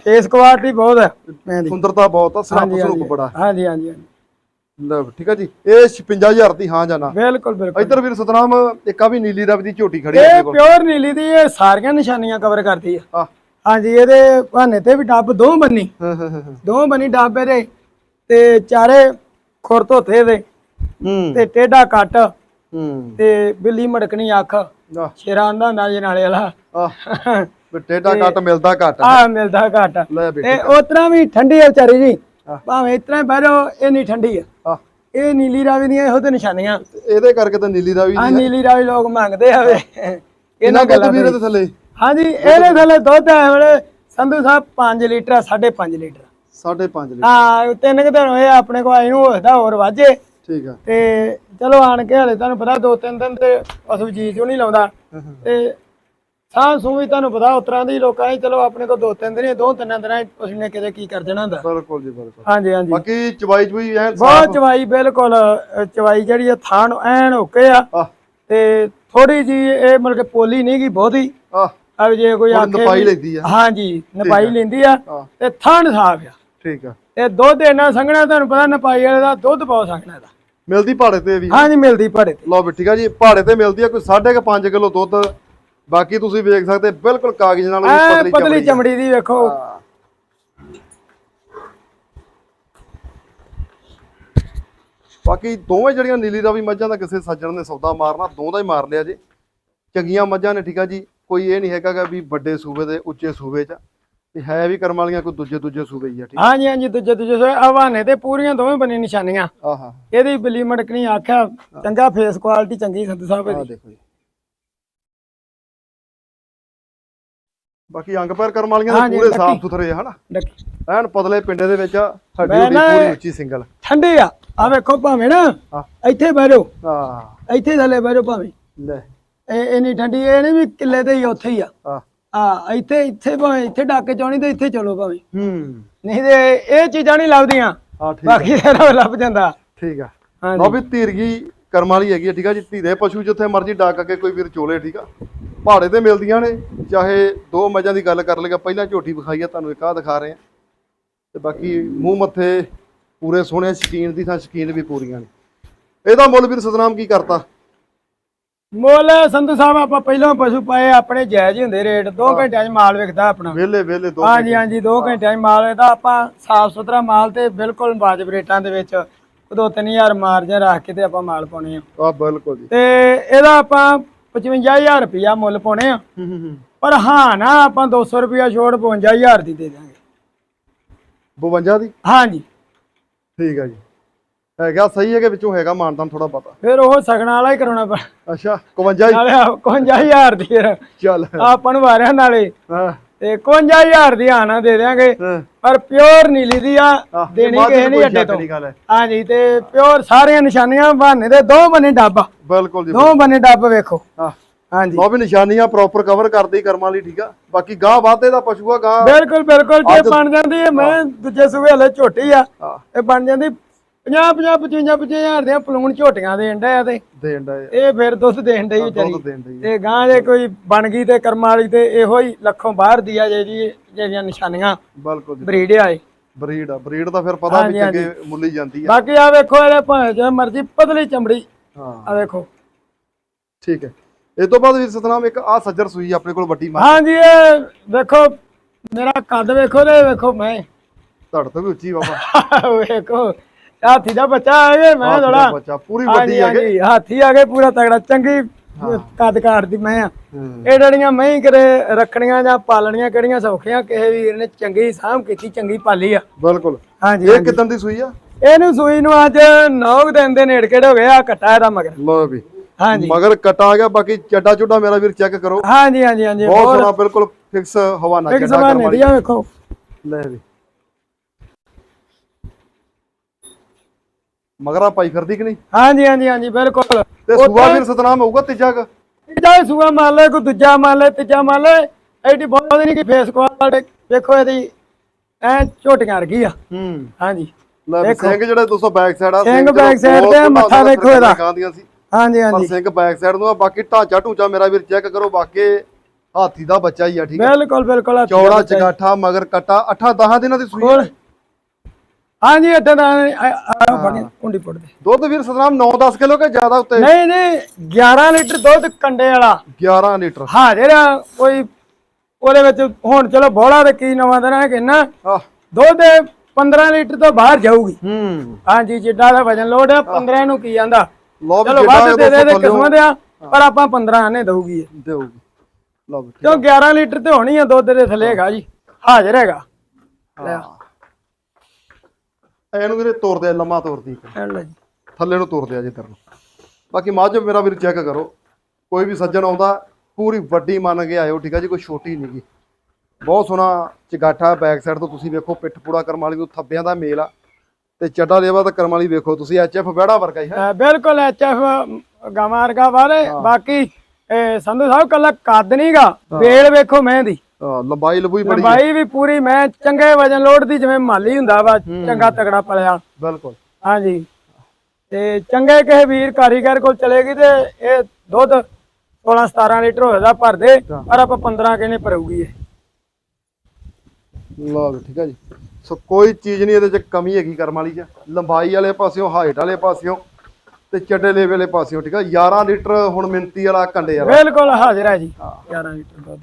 ਫੇਸ ਕੁਆਲਿਟੀ ਬਹੁਤ ਹੈ ਮੈਂ ਦੀ। ਸੁੰਦਰਤਾ ਬਹੁਤ ਆ ਸਰਪ ਹਾਂਜੀ ਸਰੂਪ ਬੜਾ। ਹਾਂਜੀ ਹਾਂਜੀ ਹਾਂਜੀ। ਠੀਕ ਆ ਜੀ। ਇਹ 56000 ਦੀ ਹਾਂ ਜਾਨਾ ਬਿਲਕੁਲ ਬਿਲਕੁਲ। ਇੱਧਰ ਵੀਰ ਸਤਨਾਮ ਇੱਕ ਆ ਵੀ ਨੀਲੀ ਰਵੀ ਦੀ ਝੋਟੀ ਖੜੀ ਆ ਇਹ ਕੋਲ। ਪਿਓਰ ਨੀਲੀ ਦੀ ਇਹ ਸਾਰੀਆਂ ਨਿਸ਼ਾਨੀਆਂ ਕਵਰ ਕਰਦੀ ਆ। ਆ ਹਾਂਜੀ ਇਹਦੇ ਭਾਨੇ ਤੇ ਵੀ ਡੱਬ ਦੋ ਬੰਨੀ। ਹਾਂ ਹਾਂ ਹਾਂ ਦੋ ਬੰਨੀ ਡੱਬ ਇਹਦੇ ਤੇ ਚਾਰੇ ਖੁਰ ਧੋਤੇ ਦੇ ਹੂੰ ਤੇ ਟੇਡਾ ਕੱਟ। ਹੂੰ। ਤੇ ਬਿੱਲੀ ਮੜਕਣੀ ਅੱਖ। ਆ ਸ਼ੇਰਾਂ ਦਾ ਨਾਲੇ ਨਾਲੇ ਵਾਲਾ। ਆ ਵੀ ਟੇਡਾ ਕੱਟ ਮਿਲਦਾ ਘੱਟ ਆ ਮਿਲਦਾ ਘੱਟ ਲੈ ਬੇਟੀ ਤੇ ਉਤਰਾ ਵੀ ਠੰਡੀ ਆ ਵਿਚਾਰੀ ਜੀ। ਆਹ। ਭਾਵੇਂ ਇਤਨਾ ਬਹਿਰੋ ਇਹ ਨਹੀਂ ਠੰਡੀ ਆ। ਆ ਇਹ ਨੀਲੀ ਰਾਵੀ ਦੀਆਂ ਇਹੋ ਤੇ ਨਿਸ਼ਾਨੀਆਂ। ਇਹਦੇ ਕਰਕੇ ਤਾਂ ਨੀਲੀ ਰਵੀ ਆ। ਨੀਲੀ ਰਾਵੀ ਲੋਕ ਮੰਗਦੇ ਆਵੇ ਇਹਨਾਂ ਇਹਨਾਂ ਗੱਲਾਂ ਵੀਰ ਦੇ ਦੇ ਥੱਲੇ? ਹਾਂਜੀ ਇਹਦੇ ਥੱਲੇ ਦੁੱਧ ਹੈ ਵੇਲੇ Sandhu Sahib 5 litre 5.5 litre. 5.5 litre. ਹਾਂ ਤਿੰਨ ਕੁ ਦਿਨ ਹੋਏ ਆਪਣੇ ਕੋਲ ਆਈ ਨੂੰ ਹੋਦਾ ਹੋਰ ਵਾਜੇ। ਠੀਕ ਆ। ਤੇ ਚਲੋ ਆਣ ਕੇ ਹਲੇ ਤੁਹਾਨੂੰ ਪਤਾ ਦੋ ਤਿੰਨ ਦਿਨ ਤੇ ਪਸ਼ੂ ਜੀ ਚੋਂ ਨਹੀਂ ਲਾਉਂਦਾ। ਤੇ ਸਾਹ ਸੂ ਵੀ ਤੁਹਾਨੂੰ ਪਤਾ ਉਤਰਾਂ ਦੀ ਲੋਕਾਂ ਦੀ ਚਲੋ ਆਪਣੇ ਕੋਲ ਦੋ ਤਿੰਨ ਦਿਨ ਦੋ ਤਿੰਨ ਦਿਨਾਂ ਚ ਉਸਨੇ ਕਿਤੇ ਕੀ ਕਰ ਦੇਣਾ ਹੁੰਦਾ। ਬਿਲਕੁਲ ਜੀ ਬਿਲਕੁਲ। ਹਾਂਜੀ ਹਾਂਜੀ। ਬਾਕੀ ਚਵਾਈ ਚੁਈ ਐ ਬਹੁਤ ਚਵਾਈ ਬਿਲਕੁਲ ਚਵਾਈ ਜਿਹੜੀ ਆ ਥਾਣ ਐਨ ਓਕੇ ਆ। ਆ ਤੇ ਥੋੜੀ ਜੀ ਇਹ ਮਤਲਬ ਕਿ ਪੋਲੀ ਨਹੀਂ ਗੀ ਬਹੁਤੀ। ਆ ਜੇ ਕੋਈ ਆਖੇ ਨਪਾਈ ਲੈਂਦੀ ਆ। ਹਾਂਜੀ ਨਪਾਈ ਲੈਂਦੀ ਆ ਤੇ ਥਾਣ ਸਾਫ਼ ਆ। ਠੀਕ ਆ। ਤੇ ਦੁੱਧ ਇੰਨਾ ਸੰਘਣਾ ਤੁਹਾਨੂੰ ਪਤਾ ਨਪਾਈ ਵਾਲੇ ਦਾ ਦੁੱਧ ਬਹੁਤ ਸੰਘਣਾ ਇਹਦਾ। ਮਿਲਦੀ ਪਹਾੜੇ ਤੇ ਵੀ? ਹਾਂਜੀ ਮਿਲਦੀ ਭਾੜੇ ਤੇ। ਲਓ ਵੀ ਠੀਕ ਆ ਜੀ ਪਹਾੜੇ ਤੇ ਮਿਲਦੀ ਆ ਕੋਈ 5.5 ਕਿਲੋ ਦੁੱਧ। ਬਾਕੀ ਤੁਸੀਂ ਵੇਖ ਸਕਦੇ ਬਿਲਕੁਲ ਕਾਗਜ਼ ਨਾਲ ਪਤਲੀ ਪਤਲੀ ਚਮੜੀ ਦੀ ਵੇਖੋ। ਹਾਂ। ਬਾਕੀ ਦੋਵੇਂ ਜਿਹੜੀਆਂ ਨੀਲੀ ਰਾਵੀ ਮੱਝਾਂ ਦਾ ਕਿਸੇ ਸੱਜਣ ਨੇ ਸੌਦਾ ਮਾਰਨਾ ਦੋ ਦਾ ਹੀ ਮਾਰ ਲਿਆ ਜੀ। ਚੰਗੀਆਂ ਮੱਝਾਂ ਨੇ ਠੀਕ ਆ ਜੀ। ਕੋਈ ਇਹ ਨਹੀਂ ਹੈਗਾ ਗਾ ਵੀ ਵੱਡੇ ਸੂਬੇ ਦੇ ਉੱਚੇ ਸੂਬੇ 'ਚ। ਤੇ ਹੈ ਵੀ ਕਰਮ ਵਾਲੀਆਂ ਕੋਈ ਦੂਜੇ ਦੂਜੇ ਸੂਬੇ ਹੀ ਆ ਠੀਕ ਹਾਂਜੀ ਹਾਂਜੀ ਦੂਜੇ ਦੂਜੇ ਸੋਏ ਹਵਾਨੇ ਤੇ ਪੂਰੀਆਂ ਦੋਵੇਂ ਬਣੀ ਨਿਸ਼ਾਨੀਆਂ। ਆਹਾ। ਇਹਦੀ ਬਿੱਲੀ ਮੜਕਣੀ ਆਖਿਆ ਚੰਗਾ ਫੇਸ ਕੁਆਲਿਟੀ ਚੰਗੀ ਸੰਧੂ ਸਾਹਿਬ ਆ ਇਹਦੀ ਦੇਖੋ ਜੀ। ਬਾਕੀ ਅੰਗ ਪੈਰ ਕਰਮ ਵਾਲੀਆਂ ਦੇ ਪੂਰੇ। ਸਾਫ਼ ਸੁਥਰੇ ਆ ਹਨਾ। ਐਨ ਪਤਲੇ ਪਿੰਡੇ ਦੇ ਵਿੱਚ ਹੱਡੀ ਨਾ- ਪੂਰੀ ਉੱਚੀ ਸਿੰਗਲ। ਠੰਡੀ ਆ। ਆ ਵੇਖੋ ਭਾਵੇਂ ਨਾ ਹਾਂ। ਇੱਥੇ ਬਹਿ ਆ ਇੱਥੇ ਥੱਲੇ ਬਹਿ ਭਾਵੇਂ। ਲੈ। ਇਹ ਇੰਨੀ ਠੰਡੀ ਇਹ ਨਹੀਂ ਵੀ ਕਿੱਲੇ ਤੇ ਹੀ ਆ, ਉੱਥੇ ਹੀ ਆ। ਆ ਆ ਇੱਥੇ ਇੱਥੇ ਭਾਵੇਂ ਇੱਥੇ ਡੱਕ ਕੇ ਚਾਉਣੀ ਤੇ ਇੱਥੇ ਚਲੋ ਭਾਵੇਂ। ਹੂੰ। ਨਹੀਂ ਤੇ ਇਹ ਚੀਜ਼ਾਂ ਨਹੀਂ ਲੱਭਦੀਆਂ। ਆ ਠੀਕ ਆ। ਬਾਕੀ ਸਾਰਾ ਲੱਭ ਜਾਂਦਾ। ਠੀਕ ਆ। ਹਾਂਜੀ। ਲਓ ਵੀ ਧੀਰਗੀ ਕਰਮ ਵਾਲੀ ਹੈਗੀ ਆ ਠੀਕ ਆ ਜੀ? ਧੀਰੇ ਪਸ਼ੂ ਜਿੱਥੇ ਮਰਜ਼ੀ ਡਾਕ ਕੇ ਕੋਈ ਵੀਰ ਚੋਲੇ ਠੀਕ ਆ? ਪਹਾੜੇ ਤੇ ਮਿਲਦੀਆਂ ਨੇ ਚਾਹੇ ਦੋ ਮੱਝਾਂ ਦੀ ਗੱਲ ਕਰ ਲਈਏ ਪਹਿਲਾਂ ਝੋਟੀ ਵਿਖਾਈ ਆ ਤੁਹਾਨੂੰ ਇੱਕ ਆ ਦਿਖਾ ਰਹੇ ਆ। ਤੇ ਬਾਕੀ ਮੂੰਹ ਮੱਥੇ ਪੂਰੇ ਸੋਹਣੇ ਸ਼ਕੀਨ ਦੀ ਥਾਂ ਸ਼ਕੀਨ ਵੀ ਪੂਰੀਆਂ ਨੇ। ਇਹਦਾ ਮੁੱਲ ਵੀਰ ਸਤਨਾਮ ਕੀ ਕਰਤਾ? ਮੁੱਲ ਸੰਧੂ ਸਾਹਿਬ ਆਪਾਂ ਪਹਿਲਾਂ ਪਸ਼ੂ ਪਾਏ ਆਪਣੇ ਜਾਇਜ਼ ਹੀ ਹੁੰਦੇ ਰੇਟ। 2 ਘੰਟਿਆਂ 'ਚ ਮਾਲ ਵਿਕਦਾ ਆਪਣਾ। ਵੇਲੇ ਵੇਲੇ ਦੋ ਹਾਂਜੀ ਹਾਂਜੀ 2 ਘੰਟਿਆਂ 'ਚ ਮਾਲ ਇਹਦਾ ਆਪਾਂ ਸਾਫ਼ ਸੁਥਰਾ ਮਾਲ ਤੇ ਬਿਲਕੁਲ ਵਾਜਬ ਰੇਟਾਂ ਦੇ ਵਿੱਚ ਦੋ ਤਿੰਨ ਹਜ਼ਾਰ ਮਾਰਜਨ ਰੱਖ ਕੇ ਤੇ ਆਪਾਂ ਮਾਲ ਪਾਉਣੇ ਆ। ਆ ਬਿਲਕੁਲ ਜੀ। ਤੇ ਇਹਦਾ ਆਪਾਂ 55000 ਰੁਪਇਆ ਮੁੱਲ ਪਾਉਣੇ ਆ। ਪਰ ਹਾਂ ਨਾ ਆਪਾਂ 200 ਰੁਪਇਆ ਛੋੜ 55000 ਦੀ ਦੇ ਦਾਂਗੇ 52 ਦੀ? ਹਾਂਜੀ। ਠੀਕ ਆ ਜੀ। ਹੈਗਾ ਸਹੀ ਹੈ ਕਿ ਵਿੱਚੋਂ ਹੈਗਾ ਮਾਨਤਾਨ ਥੋੜਾ ਪਤਾ ਫਿਰ ਉਹ ਸਗਣਾ ਵਾਲਾ ਹੀ ਕਰਾਉਣਾ ਪੈਣਾ। ਅੱਛਾ 51 ਹੀ? ਨਾਲੇ 55000 ਦੀ ਚੱਲ। ਆਪਾਂ ਨੂੰ ਵਾਰਿਆ ਨਾਲੇ। ਹਾਂ। ਤੇ 51000 ਦੀ ਆਣਾ ਦੇ ਦਿਆਂਗੇ। ਹਾਂ। ਪਰ ਪਿਓਰ ਨੀਲੀ ਦੀ ਆ ਦੇਣੀ ਕਿਸੇ ਨਹੀਂ ਅੱਡੇ ਤੋਂ। ਹਾਂਜੀ ਤੇ ਪਿਓਰ ਸਾਰੀਆਂ ਨਿਸ਼ਾਨੀਆਂ ਬਹਾਨੇ ਦੇ ਦੋ ਬੰਨੇ ਡੱਬ। ਬਿਲਕੁਲ ਜੀ ਦੋ ਬੰਨੇ ਡੱਬ ਵੇਖੋ। ਹਾਂ। ਹਾਂਜੀ। ਲਓ ਵੀ ਨਿਸ਼ਾਨੀਆਂ ਪ੍ਰੋਪਰ ਕਵਰ ਕਰਦੀ ਕਰਮ ਵਾਲੀ ਠੀਕ ਆ? ਬਾਕੀ ਗਾਂ ਵਾਧੇ ਦਾ ਪਸ਼ੂ ਆ ਗਾਂ ਬਿਲਕੁਲ ਬਿਲਕੁਲ ਜੇ ਬਣ ਜਾਂਦੀ ਹੈ ਮੈਂ ਦੂਜੇ ਸੂਬੇ ਹਲੇ ਝੋਟੀ ਆ ਇਹ ਬਣ ਜਾਂਦੀ 50 50 55 55000 ਦੀਆਂ ਪਲੂਣ ਝੋਟੀਆਂ ਦੇਣ ਡਿਆ ਤੇ। ਦੇਣ ਦਾ ਇਹ ਫਿਰ ਦੁੱਧ ਦੇਣ ਡਈ ਵਿਚਾਰੀ ਦੁੱਧ ਦੇਣ ਦੀ ਤੇ ਗਾਂ ਜੇ ਕੋਈ ਬਣ ਗਈ ਤੇ ਕਰਮ ਵਾਲੀ ਤੇ ਇਹੋ ਹੀ ਲੱਖੋਂ ਬਾਹਰ ਦੀ ਆ ਜਿਹੜੀ ਜਿਹੜੀਆਂ ਨਿਸ਼ਾਨੀਆਂ ਬਿਲਕੁਲ ਜੀ। ਬਰੀਡ ਆਏ ਬਰੀਡ ਆ। ਬਰੀਡ ਦਾ ਫਿਰ ਪਤਾ ਵੀ ਹਾਂਜੀ, ਚੰਗੇ ਮੁੱਲੀ ਜਾਂਦੀ ਆ। ਬਾਕੀ ਆ ਵੇਖੋ ਇਹਦੇ ਭਾਵੇਂ ਜੇ ਮਰਜ਼ੀ ਪਤਲੀ ਚਮੜੀ। ਹਾਂ। ਆ ਵੇਖੋ। ਠੀਕ ਹੈ। ਇਸ ਤੋਂ ਬਾਅਦ ਵੀਰ ਸਤਨਾਮ ਇੱਕ ਆ ਸੱਜਰ ਸੂਈ ਆਪਣੇ ਕੋਲ ਵੱਡੀ ਮਾਂ। ਹਾਂਜੀ ਇਹ ਵੇਖੋ ਮੇਰਾ ਕੱਦ ਵੇਖੋ ਤੇ ਵੇਖੋ ਮੈਂ। ਧੜ ਤੋਂ ਵੀ ਉੱਚੀ ਬਾਬਾ। ਵੇਖੋ ਹਾਥੀ ਦਾ ਬੱਚਾ ਆ ਗਿਆ ਮੈਂ ਥੋੜਾ ਬੱਚਾ ਪੂਰੀ ਵੱਡੀ ਹੈਗੇ ਹਾਂਜੀ ਹਾਥੀ ਆ ਗਏ ਪੂਰਾ ਤਗੜਾ ਚੰਗੀ ਕੱਦ ਕਾਟਦੀ ਮੈਂ ਆ। ਇਹ ਡੜੀਆਂ ਮੈਂ ਹੀ ਕਰੇ ਰੱਖਣੀਆਂ ਜਾਂ ਪਾਲਣੀਆਂ ਕਿਹੜੀਆਂ ਸੌਖੀਆਂ ਕਿਸੇ ਵੀਰ ਨੇ ਚੰਗੀ ਸਾਂਭ ਕੀਤੀ ਚੰਗੀ ਪਾਲੀ ਆ। ਬਿਲਕੁਲ। ਹਾਂਜੀ ਇਹ। ਕਿਦਾਂ ਦੀ ਸੂਈ ਆ? ਇਹਨੂੰ ਸੂਈ ਨੂੰ ਅੱਜ 9 ਦਿਨ ਦੇ ਨੇੜੇ ਕਿਹੜੇ ਹੋ ਗਏ ਆ ਕੱਟਾ ਇਹਦਾ ਮਗਰ। ਲਓ ਵੀ। ਹਾਂਜੀ। ਮਗਰ ਕਟਾ ਆ ਗਿਆ ਬਾਕੀ ਚੱਡਾ ਚੁੱਡਾ ਮੇਰਾ ਵੀਰ ਚੈੱਕ ਕਰੋ। ਹਾਂਜੀ ਹਾਂਜੀ ਹਾਂਜੀ ਬਹੁਤ ਸੋਹਣਾ ਬਿਲਕੁਲ ਫਿਕਸ ਹਵਾਨਾ ਚੱਡਾ ਵਾਲੀ। ਦੀਆਂ ਵੇਖੋ। ਲੈ ਵੀ। ਮਗਰਾ ਪਾਈ ਫਿਰਦੀ ਕਿ ਨਹੀਂ? ਹਾਂਜੀ ਹਾਂਜੀ ਹਾਂਜੀ ਬਿਲਕੁਲ। ਤੇ ਸੂਆ ਵੀਰ ਸਤਨਾਮ ਹੋਊਗਾ ਤੀਜਾ ਕੁ? ਇਹਦਾ ਸੂਆ ਮੰਨ ਲੈ ਕੋਈ ਦੂਜਾ ਮੰਨ ਲੈ ਤੀਜਾ ਮੰਨ ਲੈ ਐਡੀ ਬਹੁਤ ਨਹੀਂ ਕਿ ਫੇਸ ਕੁਆਲਿਟੀ ਵੇਖੋ ਇਹਦੀ ਐ ਝੋਟੀਆਂ ਵਰਗੀ ਆ। ਹੂੰ। ਹਾਂਜੀ। ਲੈ ਦੇਖੋ। ਸਿੰਘ ਜਿਹੜੇ ਦੋਸਤੋ ਬੈਕ ਸਾਈਡ ਆ ਸਿੰਘ side ਬਹੁਤ ਤੇ ਮੱਥਾ ਦੇਖੋ ਇਹਦਾ। ਹਾਂਜੀ ਹਾਂਜੀ। ਸਿੰਘ ਬੈਕ ਸਾਈਡ ਨੂੰ ਆ ਬਾਕੀ ਢਾਂਚਾ ਢੂਚਾ ਮੇਰਾ ਵੀਰ ਚੈੱਕ ਕਰੋ ਬਾਕੀ ਹਾਥੀ ਦਾ ਬੱਚਾ ਹੀ ਆ ਠੀਕ ਹੈ ਬਿਲਕੁਲ ਬਿਲਕੁਲ ਚੌੜਾ। ਚਗਾਠਾ ਮਗਰ ਕਟਾ 8 10 ਦਿਨਾਂ ਦੀ ਸੂਈ ਹਾਂਜੀ ਇੱਥੇ ਦਾ ਫੜੀ ਕੁੰਡੀ ਪੁੱਟ ਦੇ ਦੁੱਧ ਵੀਰ ਸਤਨਾਮ 9-10 ਕਿਲੋ ਕੇ ਜ਼ਿਆਦਾ ਉੱਤੇ? ਨਹੀਂ ਨਹੀਂ 11 ਲੀਟਰ ਦੁੱਧ ਕੰਡੇ ਵਾਲਾ। 11 ਲੀਟਰ। ਹਾਜ਼ਰ ਆ ਕੋਈ ਉਹਦੇ ਵਿੱਚ ਹੁਣ ਚਲੋ ਬੋਲਾ ਤੇ ਕੀ ਨਵਾਂ ਦੇਣਾ ਕਿੰਨਾ? ਆਹ। ਦੁੱਧ 15 ਲੀਟਰ ਤੋਂ ਬਾਹਰ ਜਾਊਗੀ। ਹੂੰ। ਹਾਂਜੀ ਜਿੱਡਾ ਦਾ ਵਜਨ ਲੋਡ ਆ 15 ਨੂੰ ਕੀ ਆਂਦਾ? ਲਓ ਵੀ ਚਲੋ ਜਿਹੜਾ ਵੱਧ ਦੇ ਦੇ ਦੋਸਤੋ ਦੇ ਥੱਲਿਓਂ ਕਿਸਮਤ ਆ ਪਰ ਆਪਾਂ 15 ਨੇ ਦਊਗੀ ਇਹ। ਦੇਊਗੀ। ਲਓ ਵੀ ਠੀਕ ਕਿਉਂ 11 ਲੀਟਰ ਤੇ ਹੋਣੀ ਆ ਦੁੱਧ ਦੇ ਥੱਲੇ ਹੈਗਾ ਜੀ ਹਾਜ਼ਰ ਹੈਗਾ। ਇਹਨੂੰ ਵੀਰੇ ਤੋਰਦੇ ਆ, ਲੰਮਾ ਤੋਰਦੀ ਇੱਕ। ਲੈ ਜੀ। ਥੱਲੇ ਨੂੰ ਤੋਰਦੇ ਆ ਜਿੱਧਰ ਨੂੰ। ਬਾਕੀ ਮੱਝ ਮੇਰਾ ਵੀਰ ਚੈੱਕ ਕਰੋ। ਕੋਈ ਵੀ ਸੱਜਣ ਆਉਂਦਾ ਪੂਰੀ ਵੱਡੀ ਮੰਨ ਕੇ ਆਇਓ ਠੀਕ ਆ ਜੀ ਕੋਈ ਛੋਟੀ ਨਹੀਂਗੀ ਬਹੁਤ ਸੋਹਣਾ ਚਗਾਠਾ ਬੈਕ ਸਾਈਡ ਤੋਂ ਤੁਸੀਂ ਵੇਖੋ ਪਿੱਠ ਪੂੜਾ ਕਰਮ ਵਾਲੀ ਨੂੰ ਥੱਬਿਆਂ ਦਾ ਮੇਲ ਆ। ਤੇ ਚੱਡਾ ਲੇਵਾ ਤਾਂ ਕਰਮ ਵਾਲੀ ਵੇਖੋ ਤੁਸੀਂ ਐਚਐਫ ਵਿਹੜਾ ਵਰਗਾ ਹੀ ਹੈ। ਬਿਲਕੁਲ ਐਚਐਫ ਗਾਵਾਂ ਵਰਗਾ ਵਾਲੇ। ਬਾਕੀ ਇਹ ਸੰਧੂ ਸਾਹਿਬ ਕੱਲਾ ਕੱਦ ਨਹੀਂਗਾ ਵੇਲ ਵੇਖੋ ਮੈਂ ਦੀ ਲੰਬਾਈ ਲੰਬੂਈ ਬੜੀ ਹੈ। ਲੰਬਾਈ ਵੀ ਪੂਰੀ ਮੈਂ ਚੰਗੇ ਵਜਨ ਲੋਡ ਦੀ ਜਿਵੇਂ ਮਾਲੀ ਹੁੰਦਾ ਵਾ ਚੰਗਾ ਤਗੜਾ ਪਲਿਆ। ਬਿਲਕੁਲ। ਹਾਂਜੀ। ਤੇ ਚੰਗੇ ਕਿਸੇ ਵੀਰ ਕਾਰੀਗਰ ਕੋਲ ਚਲੇਗੀ ਤੇ ਇਹ ਦੁੱਧ 16 17 ਲੀਟਰ ਹੋਏਗਾ ਭਰਦੇ ਪਰ ਆਪਾਂ 15 ਕਿਨੇ ਭਰੂਗੀ ਇਹ? ਲਓ ਠੀਕ ਆ ਜੀ। ਸੋ ਕੋਈ ਚੀਜ਼ ਨਹੀਂ ਇਹਦੇ ਚ ਕਮੀ ਹੈਗੀ ਕਰਮ ਵਾਲੀ ਚ। ਲੰਬਾਈ ਵਾਲੇ ਪਾਸਿਓਂ ਹਾਈਟ ਵਾਲੇ ਪਾਸਿਓਂ ਤੇ ਚੱਡੇ ਲੇਵੇ ਵਾਲੇ ਪਾਸਿਓਂ ਠੀਕ ਆ 11 ਲੀਟਰ ਹੁਣ ਮਿੰਤੀ ਵਾਲਾ ਕੰਡੇ ਵਾਲਾ। ਬਿਲਕੁਲ ਹਾਜ਼ਰ ਹੈ ਜੀ 11 ਲੀਟਰ ਦੁੱਧ।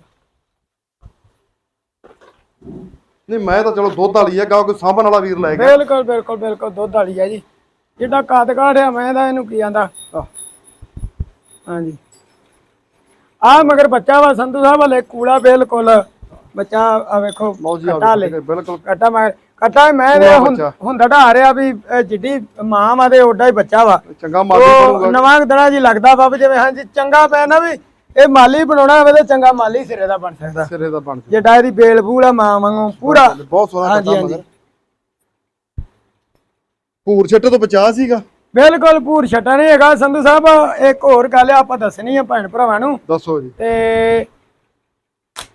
ਨਹੀਂ ਮੈਂ ਤਾਂ ਚਲੋ ਦੁੱਧ ਵਾਲੀ ਆ ਕੋਈ ਸਾਂਭਣ ਵਾਲਾ ਵੀਰ ਲੈ ਗਿਆ ਬਿਲਕੁਲ ਬਿਲਕੁਲ ਬਿਲਕੁਲ ਦੁੱਧ ਵਾਲੀ ਹੈ ਜੀ। ਜਿੱਡਾ ਕੱਦ ਕਾੜਿਆ ਮੈਂ ਦਾ ਇਹਨੂੰ ਕੀ ਆਂਦਾ? ਹਾਂਜੀ। ਆ ਮਗਰ ਬੱਚਾ ਵਾ ਸੰਧੂ ਸਾਹਿਬ ਹਲੇ ਕੂੜਾ ਬਿਲਕੁਲ। ਬੱਚਾ ਆ ਵੇਖੋ ਆ ਕੱਟਾ ਲੈ। ਬਿਲਕੁਲ। ਕੱਟਾ ਮੈਂ ਕੱਟਾ ਮੈਂ। ਹੁਣ ਢਾ ਰਿਹਾ ਵੀ ਜਿੱਡੀ ਮਾਂ ਵਾ ਤੇ ਓਡਾ ਹੀ ਬੱਚਾ ਵਾ। ਚੰਗਾ ਬਣੂਗਾ। ਨਵਾਂ ਦੜਾ ਜੀ ਲੱਗਦਾ ਵੀ ਜਿਵੇਂ ਹਾਂਜੀ ਚੰਗਾ ਪੈ ਨਾ ਵੀ ਇਹ ਮਾਲੀ ਬਣਾਉਣਾ ਹੋਵੇ ਤੇ ਚੰਗਾ ਮਾਲੀ ਸਿਰੇ ਦਾ ਬਣ ਸਕਦਾ। ਸਿਰੇ ਦਾ ਬਣ ਜਿੱਡਾ ਇਹਦੀ ਬੇਲ ਬੂਲ ਆ ਮਾਂ ਵਾਂਗੂ ਪੂਰਾ। ਬਹੁਤ ਸੋਹਣਾ ਕੱਟਾ। ਮਗਰ। ਪੂਰ ਛੱਟੇ ਤੋਂ ਬਚਾ ਸੀਗਾ। ਬਿਲਕੁਲ ਪੂਰ ਛਟਾ ਨਹੀਂ ਹੈਗਾ। ਸੰਧੂ ਸਾਹਿਬ ਇੱਕ ਹੋਰ ਗੱਲ ਆ ਆਪਾਂ ਦੱਸਣੀ ਆ ਭੈਣ ਭਰਾਵਾਂ ਨੂੰ। ਦੱਸੋ ਜੀ। ਤੇ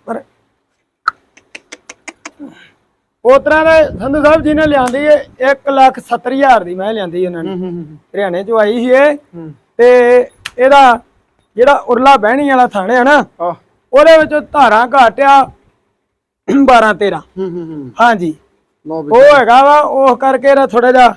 ਪਰ ਉਹ ਤਰ੍ਹਾਂ ਦੇ ਸੰਧੂ ਸਾਹਿਬ ਜੀ ਨੇ ਲਿਆਂਦੀ ਹੈ 1 ਲੱਖ 70 ਹਜ਼ਾਰ ਦੀ ਮੈਂ ਲਿਆਂਦੀ ਉਹਨਾਂ ਨੇ। ਹਰਿਆਣੇ ਚੋਂ ਆਈ ਸੀ ਇਹ। ਤੇ ਇਹਦਾ ਜਿਹੜਾ ਉਰਲਾ ਬਹਿਣੀ ਵਾਲਾ ਥਾਣੇ ਆ ਨਾ ਆ ਉਹਦੇ ਵਿੱਚ ਧਾਰਾਂ ਘਾਟਿਆ 12 13 ਹੂੰ ਹੂੰ ਹੂੰ। ਹਾਂਜੀ। ਲਓ ਵੀ ਉਹ ਹੈਗਾ ਵਾ ਉਹ ਕਰਕੇ ਨਾ ਥੋੜਾ ਜਿਹਾ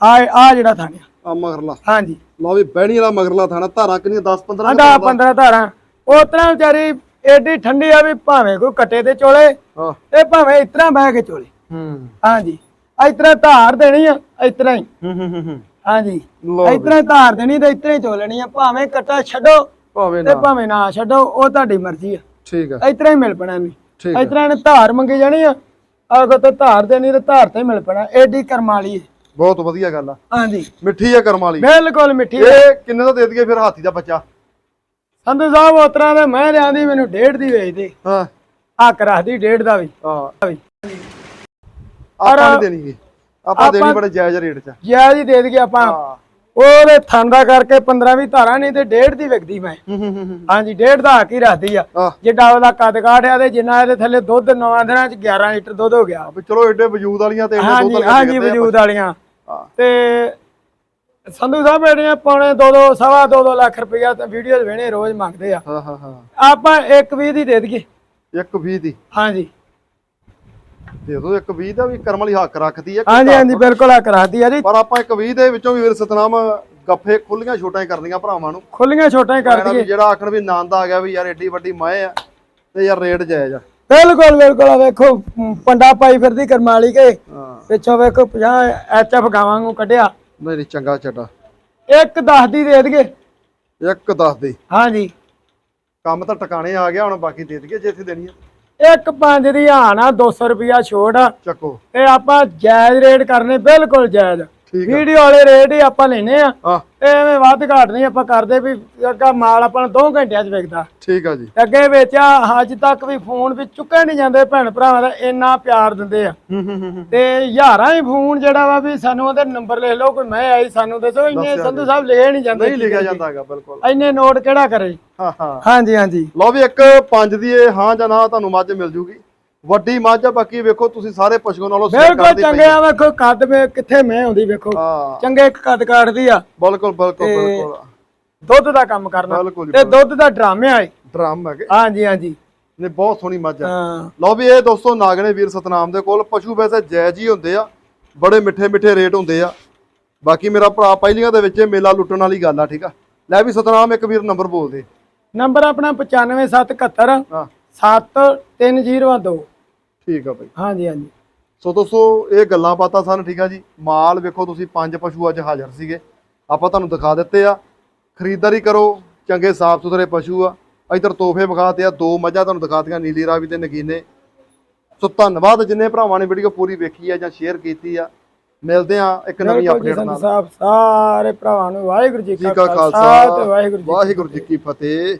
ਆ ਆ ਜਿਹੜਾ ਥਾਣੇ ਆ। ਆ ਮਗਰਲਾ। ਹਾਂਜੀ। ਲਓ ਵੀ ਬਹਿਣੀ ਵਾਲਾ ਮਗਰਲਾ ਥਾਣਾ ਧਾਰਾਂ ਕਿੰਨੀਆਂ 10 15 ਆਂਦਾ 15 ਧਾਰਾਂ। ਉਹ ਤਰ੍ਹਾਂ ਵਿਚਾਰੀ ਏਡੀ ਠੰਡੀ ਆ ਵੀ ਭਾਵੇਂ ਕੋਈ ਕੱਟੇ ਤੇ ਚੋਲੇ ਹਾਂ ਤੇ ਭਾਵੇਂ ਇਸ ਤਰ੍ਹਾਂ ਬਹਿ ਕੇ ਚੋਲੇ। ਹੂੰ। ਹਾਂਜੀ। ਇਸ ਤਰ੍ਹਾਂ ਧਾਰ ਦੇਣੀ ਆ ਇਸ ਤਰ੍ਹਾਂ ਹੀ। ਹੂੰ ਹੂੰ ਹੂੰ, ਹੂੰ। ਹਾਂਜੀ। ਲਓ ਇਸ ਤਰ੍ਹਾਂ ਧਾਰ ਦੇਣੀ ਤੇ ਇਸ ਤਰ੍ਹਾਂ ਹੀ ਚੋਲਣੀ ਆ ਭਾਵੇਂ ਕੱਟਾ ਛੱਡੋ। ਭਾਵੇਂ ਤੇ ਨਾ। ਭਾਵੇਂ ਨਾ ਛੱਡੋ ਉਹ ਤੁਹਾਡੀ ਮਰਜ਼ੀ ਆ। ਠੀਕ ਆ। ਇਸ ਤਰ੍ਹਾਂ ਹੀ ਮਿਲ ਪੈਣਾ ਨਹੀਂ। ਠੀਕ ਇਸ ਤਰ੍ਹਾਂ ਨੇ ਧਾਰ ਮੰਗੀ ਜਾਣੀ ਆ। ਆਗੋ ਤੇ ਧਾਰ ਦੇਣੀ ਤੇ ਧਾਰ ਤੇ ਮਿਲ ਪੈਣਾ। ਏਡੀ ਕਰਮ ਵਾਲੀ ਹੈ ਬਹੁਤ ਵਧੀਆ ਗੱਲ ਆ। ਹਾਂਜੀ। ਮਿੱਠੀ ਆ ਕਰਮ ਵਾਲੀ। ਬਿਲਕੁਲ ਮਿੱਠੀ ਇਹ ਕਿੰਨੇ ਦਾ ਦੇ ਦਈਏ ਫਿਰ ਹਾਥੀ ਦਾ ਬੱਚਾ? ਸੰਧੂ ਸਾਹਿਬ ਉਸ ਤਰ੍ਹਾਂ ਦੇ ਮੈਂ ਲਿਆਂਦੀ ਮੈਨੂੰ ਡੇਢ ਦੀ ਵੇਚਦੇ ਹਾਂ। ਹੱਕ ਰੱਖਦੀ ਡੇਢ ਦਾ ਵੀ। ਹਾਂ। ਵੀ। ਆਪਾਂ ਨਹੀਂ ਦੇਣੀਗੇ ਆਪਾਂ ਦੇਣੀ ਬੜੇ ਜਾਇਜ਼ ਰੇਟ 'ਚ। ਜਿਆ ਜੀ ਦੇ ਦਈਏ ਆਪਾਂ। ਹਾਂ। ਉਹਦੇ ਥਾਂਦਾ ਕਰਕੇ 15 20 ਧਾਰਾਂ ਨਹੀਂ ਤੇ ਡੇਢ ਦੀ ਵਿਕਦੀ ਮੈਂ। ਹਾਂਜੀ ਡੇਢ ਦਾ ਹੱਕ ਹੀ ਰੱਖਦੀ ਆ। ਜਿੱਡਾ ਉਹਦਾ ਕੱਦ ਕਾਠਿਆ ਤੇ ਜਿੰਨਾ ਇਹਦੇ ਥੱਲੇ ਦੁੱਧ ਨਵਾਂ ਦਿਨਾਂ ਚ 11 ਲੀਟਰ ਦੁੱਧ ਹੋ ਗਿਆ। ਵੀ ਚਲੋ ਏਡੇ ਵਜੂਦ ਵਾਲੀਆਂ ਤੇ ਹਾਂਜੀ ਹਾਂਜੀ। ਵਜੂਦ ਵਾਲੀਆਂ। ਤੇ ਸੰਧੂ ਸਾਹਿਬ ਜਿਹੜੀਆਂ ਪੌਣੇ 2 2 ਸਵਾ 2 2 ਲੱਖ ਰੁਪਇਆ ਤੇ ਵੀਡੀਓ ਵੇਣੇ ਰੋਜ਼ ਮੰਗਦੇ ਆ। ਹਾਂ ਹਾਂ ਹਾਂ। ਆਪਾਂ ਇੱਕ ਵੀਹ ਦੀ ਦੇ ਦਈਏ। ਇੱਕ 20 ਦੀ। ਹਾਂਜੀ। ਦੇ ਦੋ ਇੱਕ 20 ਦਾ ਵੀ ਕਰਮ ਵਾਲੀ ਹੱਕ ਰੱਖਦੀ ਆ ਹਾਂਜੀ ਹਾਂਜੀ ਬਿਲਕੁਲ ਆ ਕਰਾਤੀ ਆ ਜੀ। ਪਰ ਆਪਾਂ ਇੱਕ 20 ਦੇ ਵਿੱਚੋਂ ਵੀ ਵੀਰ ਸਤਨਾਮ ਗੱਫੇ ਖੁੱਲੀਆਂ ਛੋਟਾਂ ਹੀ ਕਰਨੀਆਂ ਭਰਾਵਾਂ ਨੂੰ। ਖੁੱਲੀਆਂ ਛੋਟਾਂ ਹੀ ਕਰ ਦਈਏ ਜਿਹੜਾ ਆਖਣ ਵੀ ਆਨੰਦ ਆ ਗਿਆ ਵੀ ਯਾਰ ਏਡੀ ਵੱਡੀ ਮਾਏ ਆ ਤੇ ਯਾਰ ਰੇਟ ਜਾਇਜ਼ ਆ। ਬਿਲਕੁਲ ਬਿਲਕੁਲ ਆ ਵੇਖੋ ਪੰਡਾ ਪਾਈ ਫਿਰਦੀ ਕਰਮਾਲੀ ਕੇ। ਹਾਂ। ਪਿੱਛੋਂ ਵੇਖੋ 50 ਐਚਐਫ ਗਾਵਾਂ ਨੂੰ ਕੱਢਿਆ। ਨਹੀਂ ਚੰਗਾ ਚੱਡਾ। ਇੱਕ 10 ਦੀ ਦੇ ਦਈਏ। ਇੱਕ ਦੱਸ ਦੇ। ਹਾਂਜੀ। ਕੰਮ ਤਾਂ ਟਿਕਾਣੇ ਆ ਗਿਆ ਹੁਣ ਬਾਕੀ ਦੇ ਦਈਏ ਜੇ ਇੱਥੇ ਦੇਣੀ ਆ। ਇੱਕ ਪੰਜ ਦੀ ਹਾਨ ਆ 200 ਰੁਪਿਆ ਛੋੜ ਆ। ਚੱਕੋ। ਤੇ ਆਪਾਂ ਜਾਇਜ਼ ਰੇਟ ਕਰਨੇ ਬਿਲਕੁਲ ਜਾਇਜ਼। ਵੀਡੀਓ ਵਾਲੇ ਰੇਟ ਹੀ ਆਪਾਂ ਲੈਨੇ ਆ। ਐਵੇਂ ਵੱਧ ਘਾਟ ਨਹੀਂ ਆਪਾਂ ਕਰਦੇ ਵੀ ਅੱਗਾ ਮਾਲ ਆਪਾਂ ਨੂੰ 2 ਘੰਟਿਆਂ 'ਚ ਵਿਕਦਾ। ਠੀਕ ਆ ਜੀ। ਅੱਗੇ ਵੇਚਿਆ ਅੱਜ ਤੱਕ ਵੀ ਫੋਨ ਵੀ ਚੁੱਕੇ ਨਹੀਂ ਜਾਂਦੇ ਭੈਣ ਭਰਾਵਾਂ ਦਾ ਇੰਨਾ ਪਿਆਰ ਦਿੰਦੇ ਆ। ਤੇ ਹਜ਼ਾਰਾਂ ਹੀ ਫੋਨ ਜਿਹੜਾ ਵਾ ਵੀ ਸਾਨੂੰ ਉਹਦੇ ਨੰਬਰ ਲਿਖ ਲਓ ਕੋਈ ਮੈਂ ਆਈ ਸਾਨੂੰ ਦੱਸੋ ਇੰਨੇ ਸੰਧੂ ਸਾਹਿਬ ਲਿਖੇ ਨਹੀਂ ਜਾਂਦੇ ਨਹੀਂ ਲਿਖਿਆ ਜਾਂਦਾ ਹੈਗਾ ਬਿਲਕੁਲ। ਇੰਨੇ ਨੋਟ ਕਿਹੜਾ ਕਰੇ? ਹਾਂ ਹਾਂ। ਹਾਂਜੀ ਹਾਂਜੀ। ਲਓ ਵੀ ਇੱਕ ਪੰਜ ਦੀ ਇਹ ਹਾਂ ਜਾਂ ਨਾ ਤੁਹਾਨੂੰ ਮੱਝ ਮਿਲ ਜੂਗੀ। ਵੱਡੀ ਮੱਝ ਆ ਬਾਕੀ ਵੇਖੋ ਤੁਸੀਂ ਸਾਰੇ ਪਸ਼ੂਆਂ ਨਾਲੋਂ ਸਿਰ ਬਿਲਕੁਲ ਚੰਗੇ ਆ। ਵੇਖੋ ਕੱਦ ਮੇ ਕਿੱਥੇ ਮੈਂ ਆਉਂਦੀ ਵੇਖੋ। ਹਾਂ। ਚੰਗੇ ਕੱਦ ਕਾਟਦੀ ਆ। ਬਿਲਕੁਲ ਬਿਲਕੁਲ ਤੇ- ਬਿਲਕੁਲ। ਦੁੱਧ ਦਾ ਕੰਮ ਕਰਨਾ। ਬਿਲਕੁਲ ਜੀ, ਤੇ ਦੁੱਧ ਦਾ ਡਰਾਮੇ ਆਏ ਡਰਮ ਹੈਗੇ। ਹਾਂਜੀ ਹਾਂਜੀ। ਨੇ ਬਹੁਤ ਸੋਹਣੀ ਮੱਝ ਆ। ਹਾਂ। ਲਓ ਵੀ ਇਹ ਦੋਸਤੋ ਨਾਗਣੇ ਵੀਰ ਸਤਨਾਮ ਦੇ ਕੋਲ ਪਸ਼ੂ ਵੈਸੇ ਜਾਇਜ਼ ਹੀ ਹੁੰਦੇ ਆ। ਬੜੇ ਮਿੱਠੇ ਮਿੱਠੇ ਰੇਟ ਹੁੰਦੇ ਆ। ਬਾਕੀ ਮੇਰਾ ਭਰਾ ਪਹਿਲੀਆਂ ਦੇ ਵਿੱਚ ਇਹ ਮੇਲਾ ਲੁੱਟਣ ਵਾਲੀ ਗੱਲ ਆ ਠੀਕ ਆ। ਲੈ ਵੀ ਸਤਨਾਮ ਇੱਕ ਵੀਰ ਨੰਬਰ ਬੋਲ ਦੇ ਨੰਬਰ ਆਪਣਾ 95771 ਹਾਂ। 7302 ਠੀਕ ਆ ਬਾਈ। ਹਾਂਜੀ ਹਾਂਜੀ। ਸੋ ਦੋਸਤੋ ਇਹ ਗੱਲਾਂ ਬਾਤਾਂ ਸਨ ਠੀਕ ਆ ਜੀ। ਮਾਲ ਵੇਖੋ ਤੁਸੀਂ ਪੰਜ ਪਸ਼ੂ ਅੱਜ ਹਾਜ਼ਰ ਸੀਗੇ। ਆਪਾਂ ਤੁਹਾਨੂੰ ਦਿਖਾ ਦਿੱਤੇ ਆ। ਖਰੀਦਦਾਰੀ ਕਰੋ ਚੰਗੇ ਸਾਫ਼ ਸੁਥਰੇ ਪਸ਼ੂ ਆ। ਇਧਰ ਤੋਹਫੇ ਵਿਖਾਤੇ ਆ ਦੋ ਮੱਝਾਂ ਤੁਹਾਨੂੰ ਦਿਖਾਤੀਆਂ ਨੀਲੀ ਰਾਵੀ ਤੇ ਨਗੀਨੇ। ਸੋ ਧੰਨਵਾਦ ਜਿੰਨੇ ਭਰਾਵਾਂ ਨੇ ਵੀਡੀਓ ਪੂਰੀ ਵੇਖੀ ਆ ਜਾਂ ਸ਼ੇਅਰ ਕੀਤੀ ਆ। ਮਿਲਦੇ ਆ ਇੱਕ ਨਵੀਂ ਅਪਡੇਟ ਨਾਲ। ਸਾਹਿਬ ਸਾਰੇ ਭਰਾਵਾਂ ਨੂੰ ਵਾਹਿਗੁਰੂ ਜੀ ਕਾ ਖਾਲਸਾ ਵਾਹਿਗੁਰੂ ਜੀ ਕੀ ਫਤਿਹ।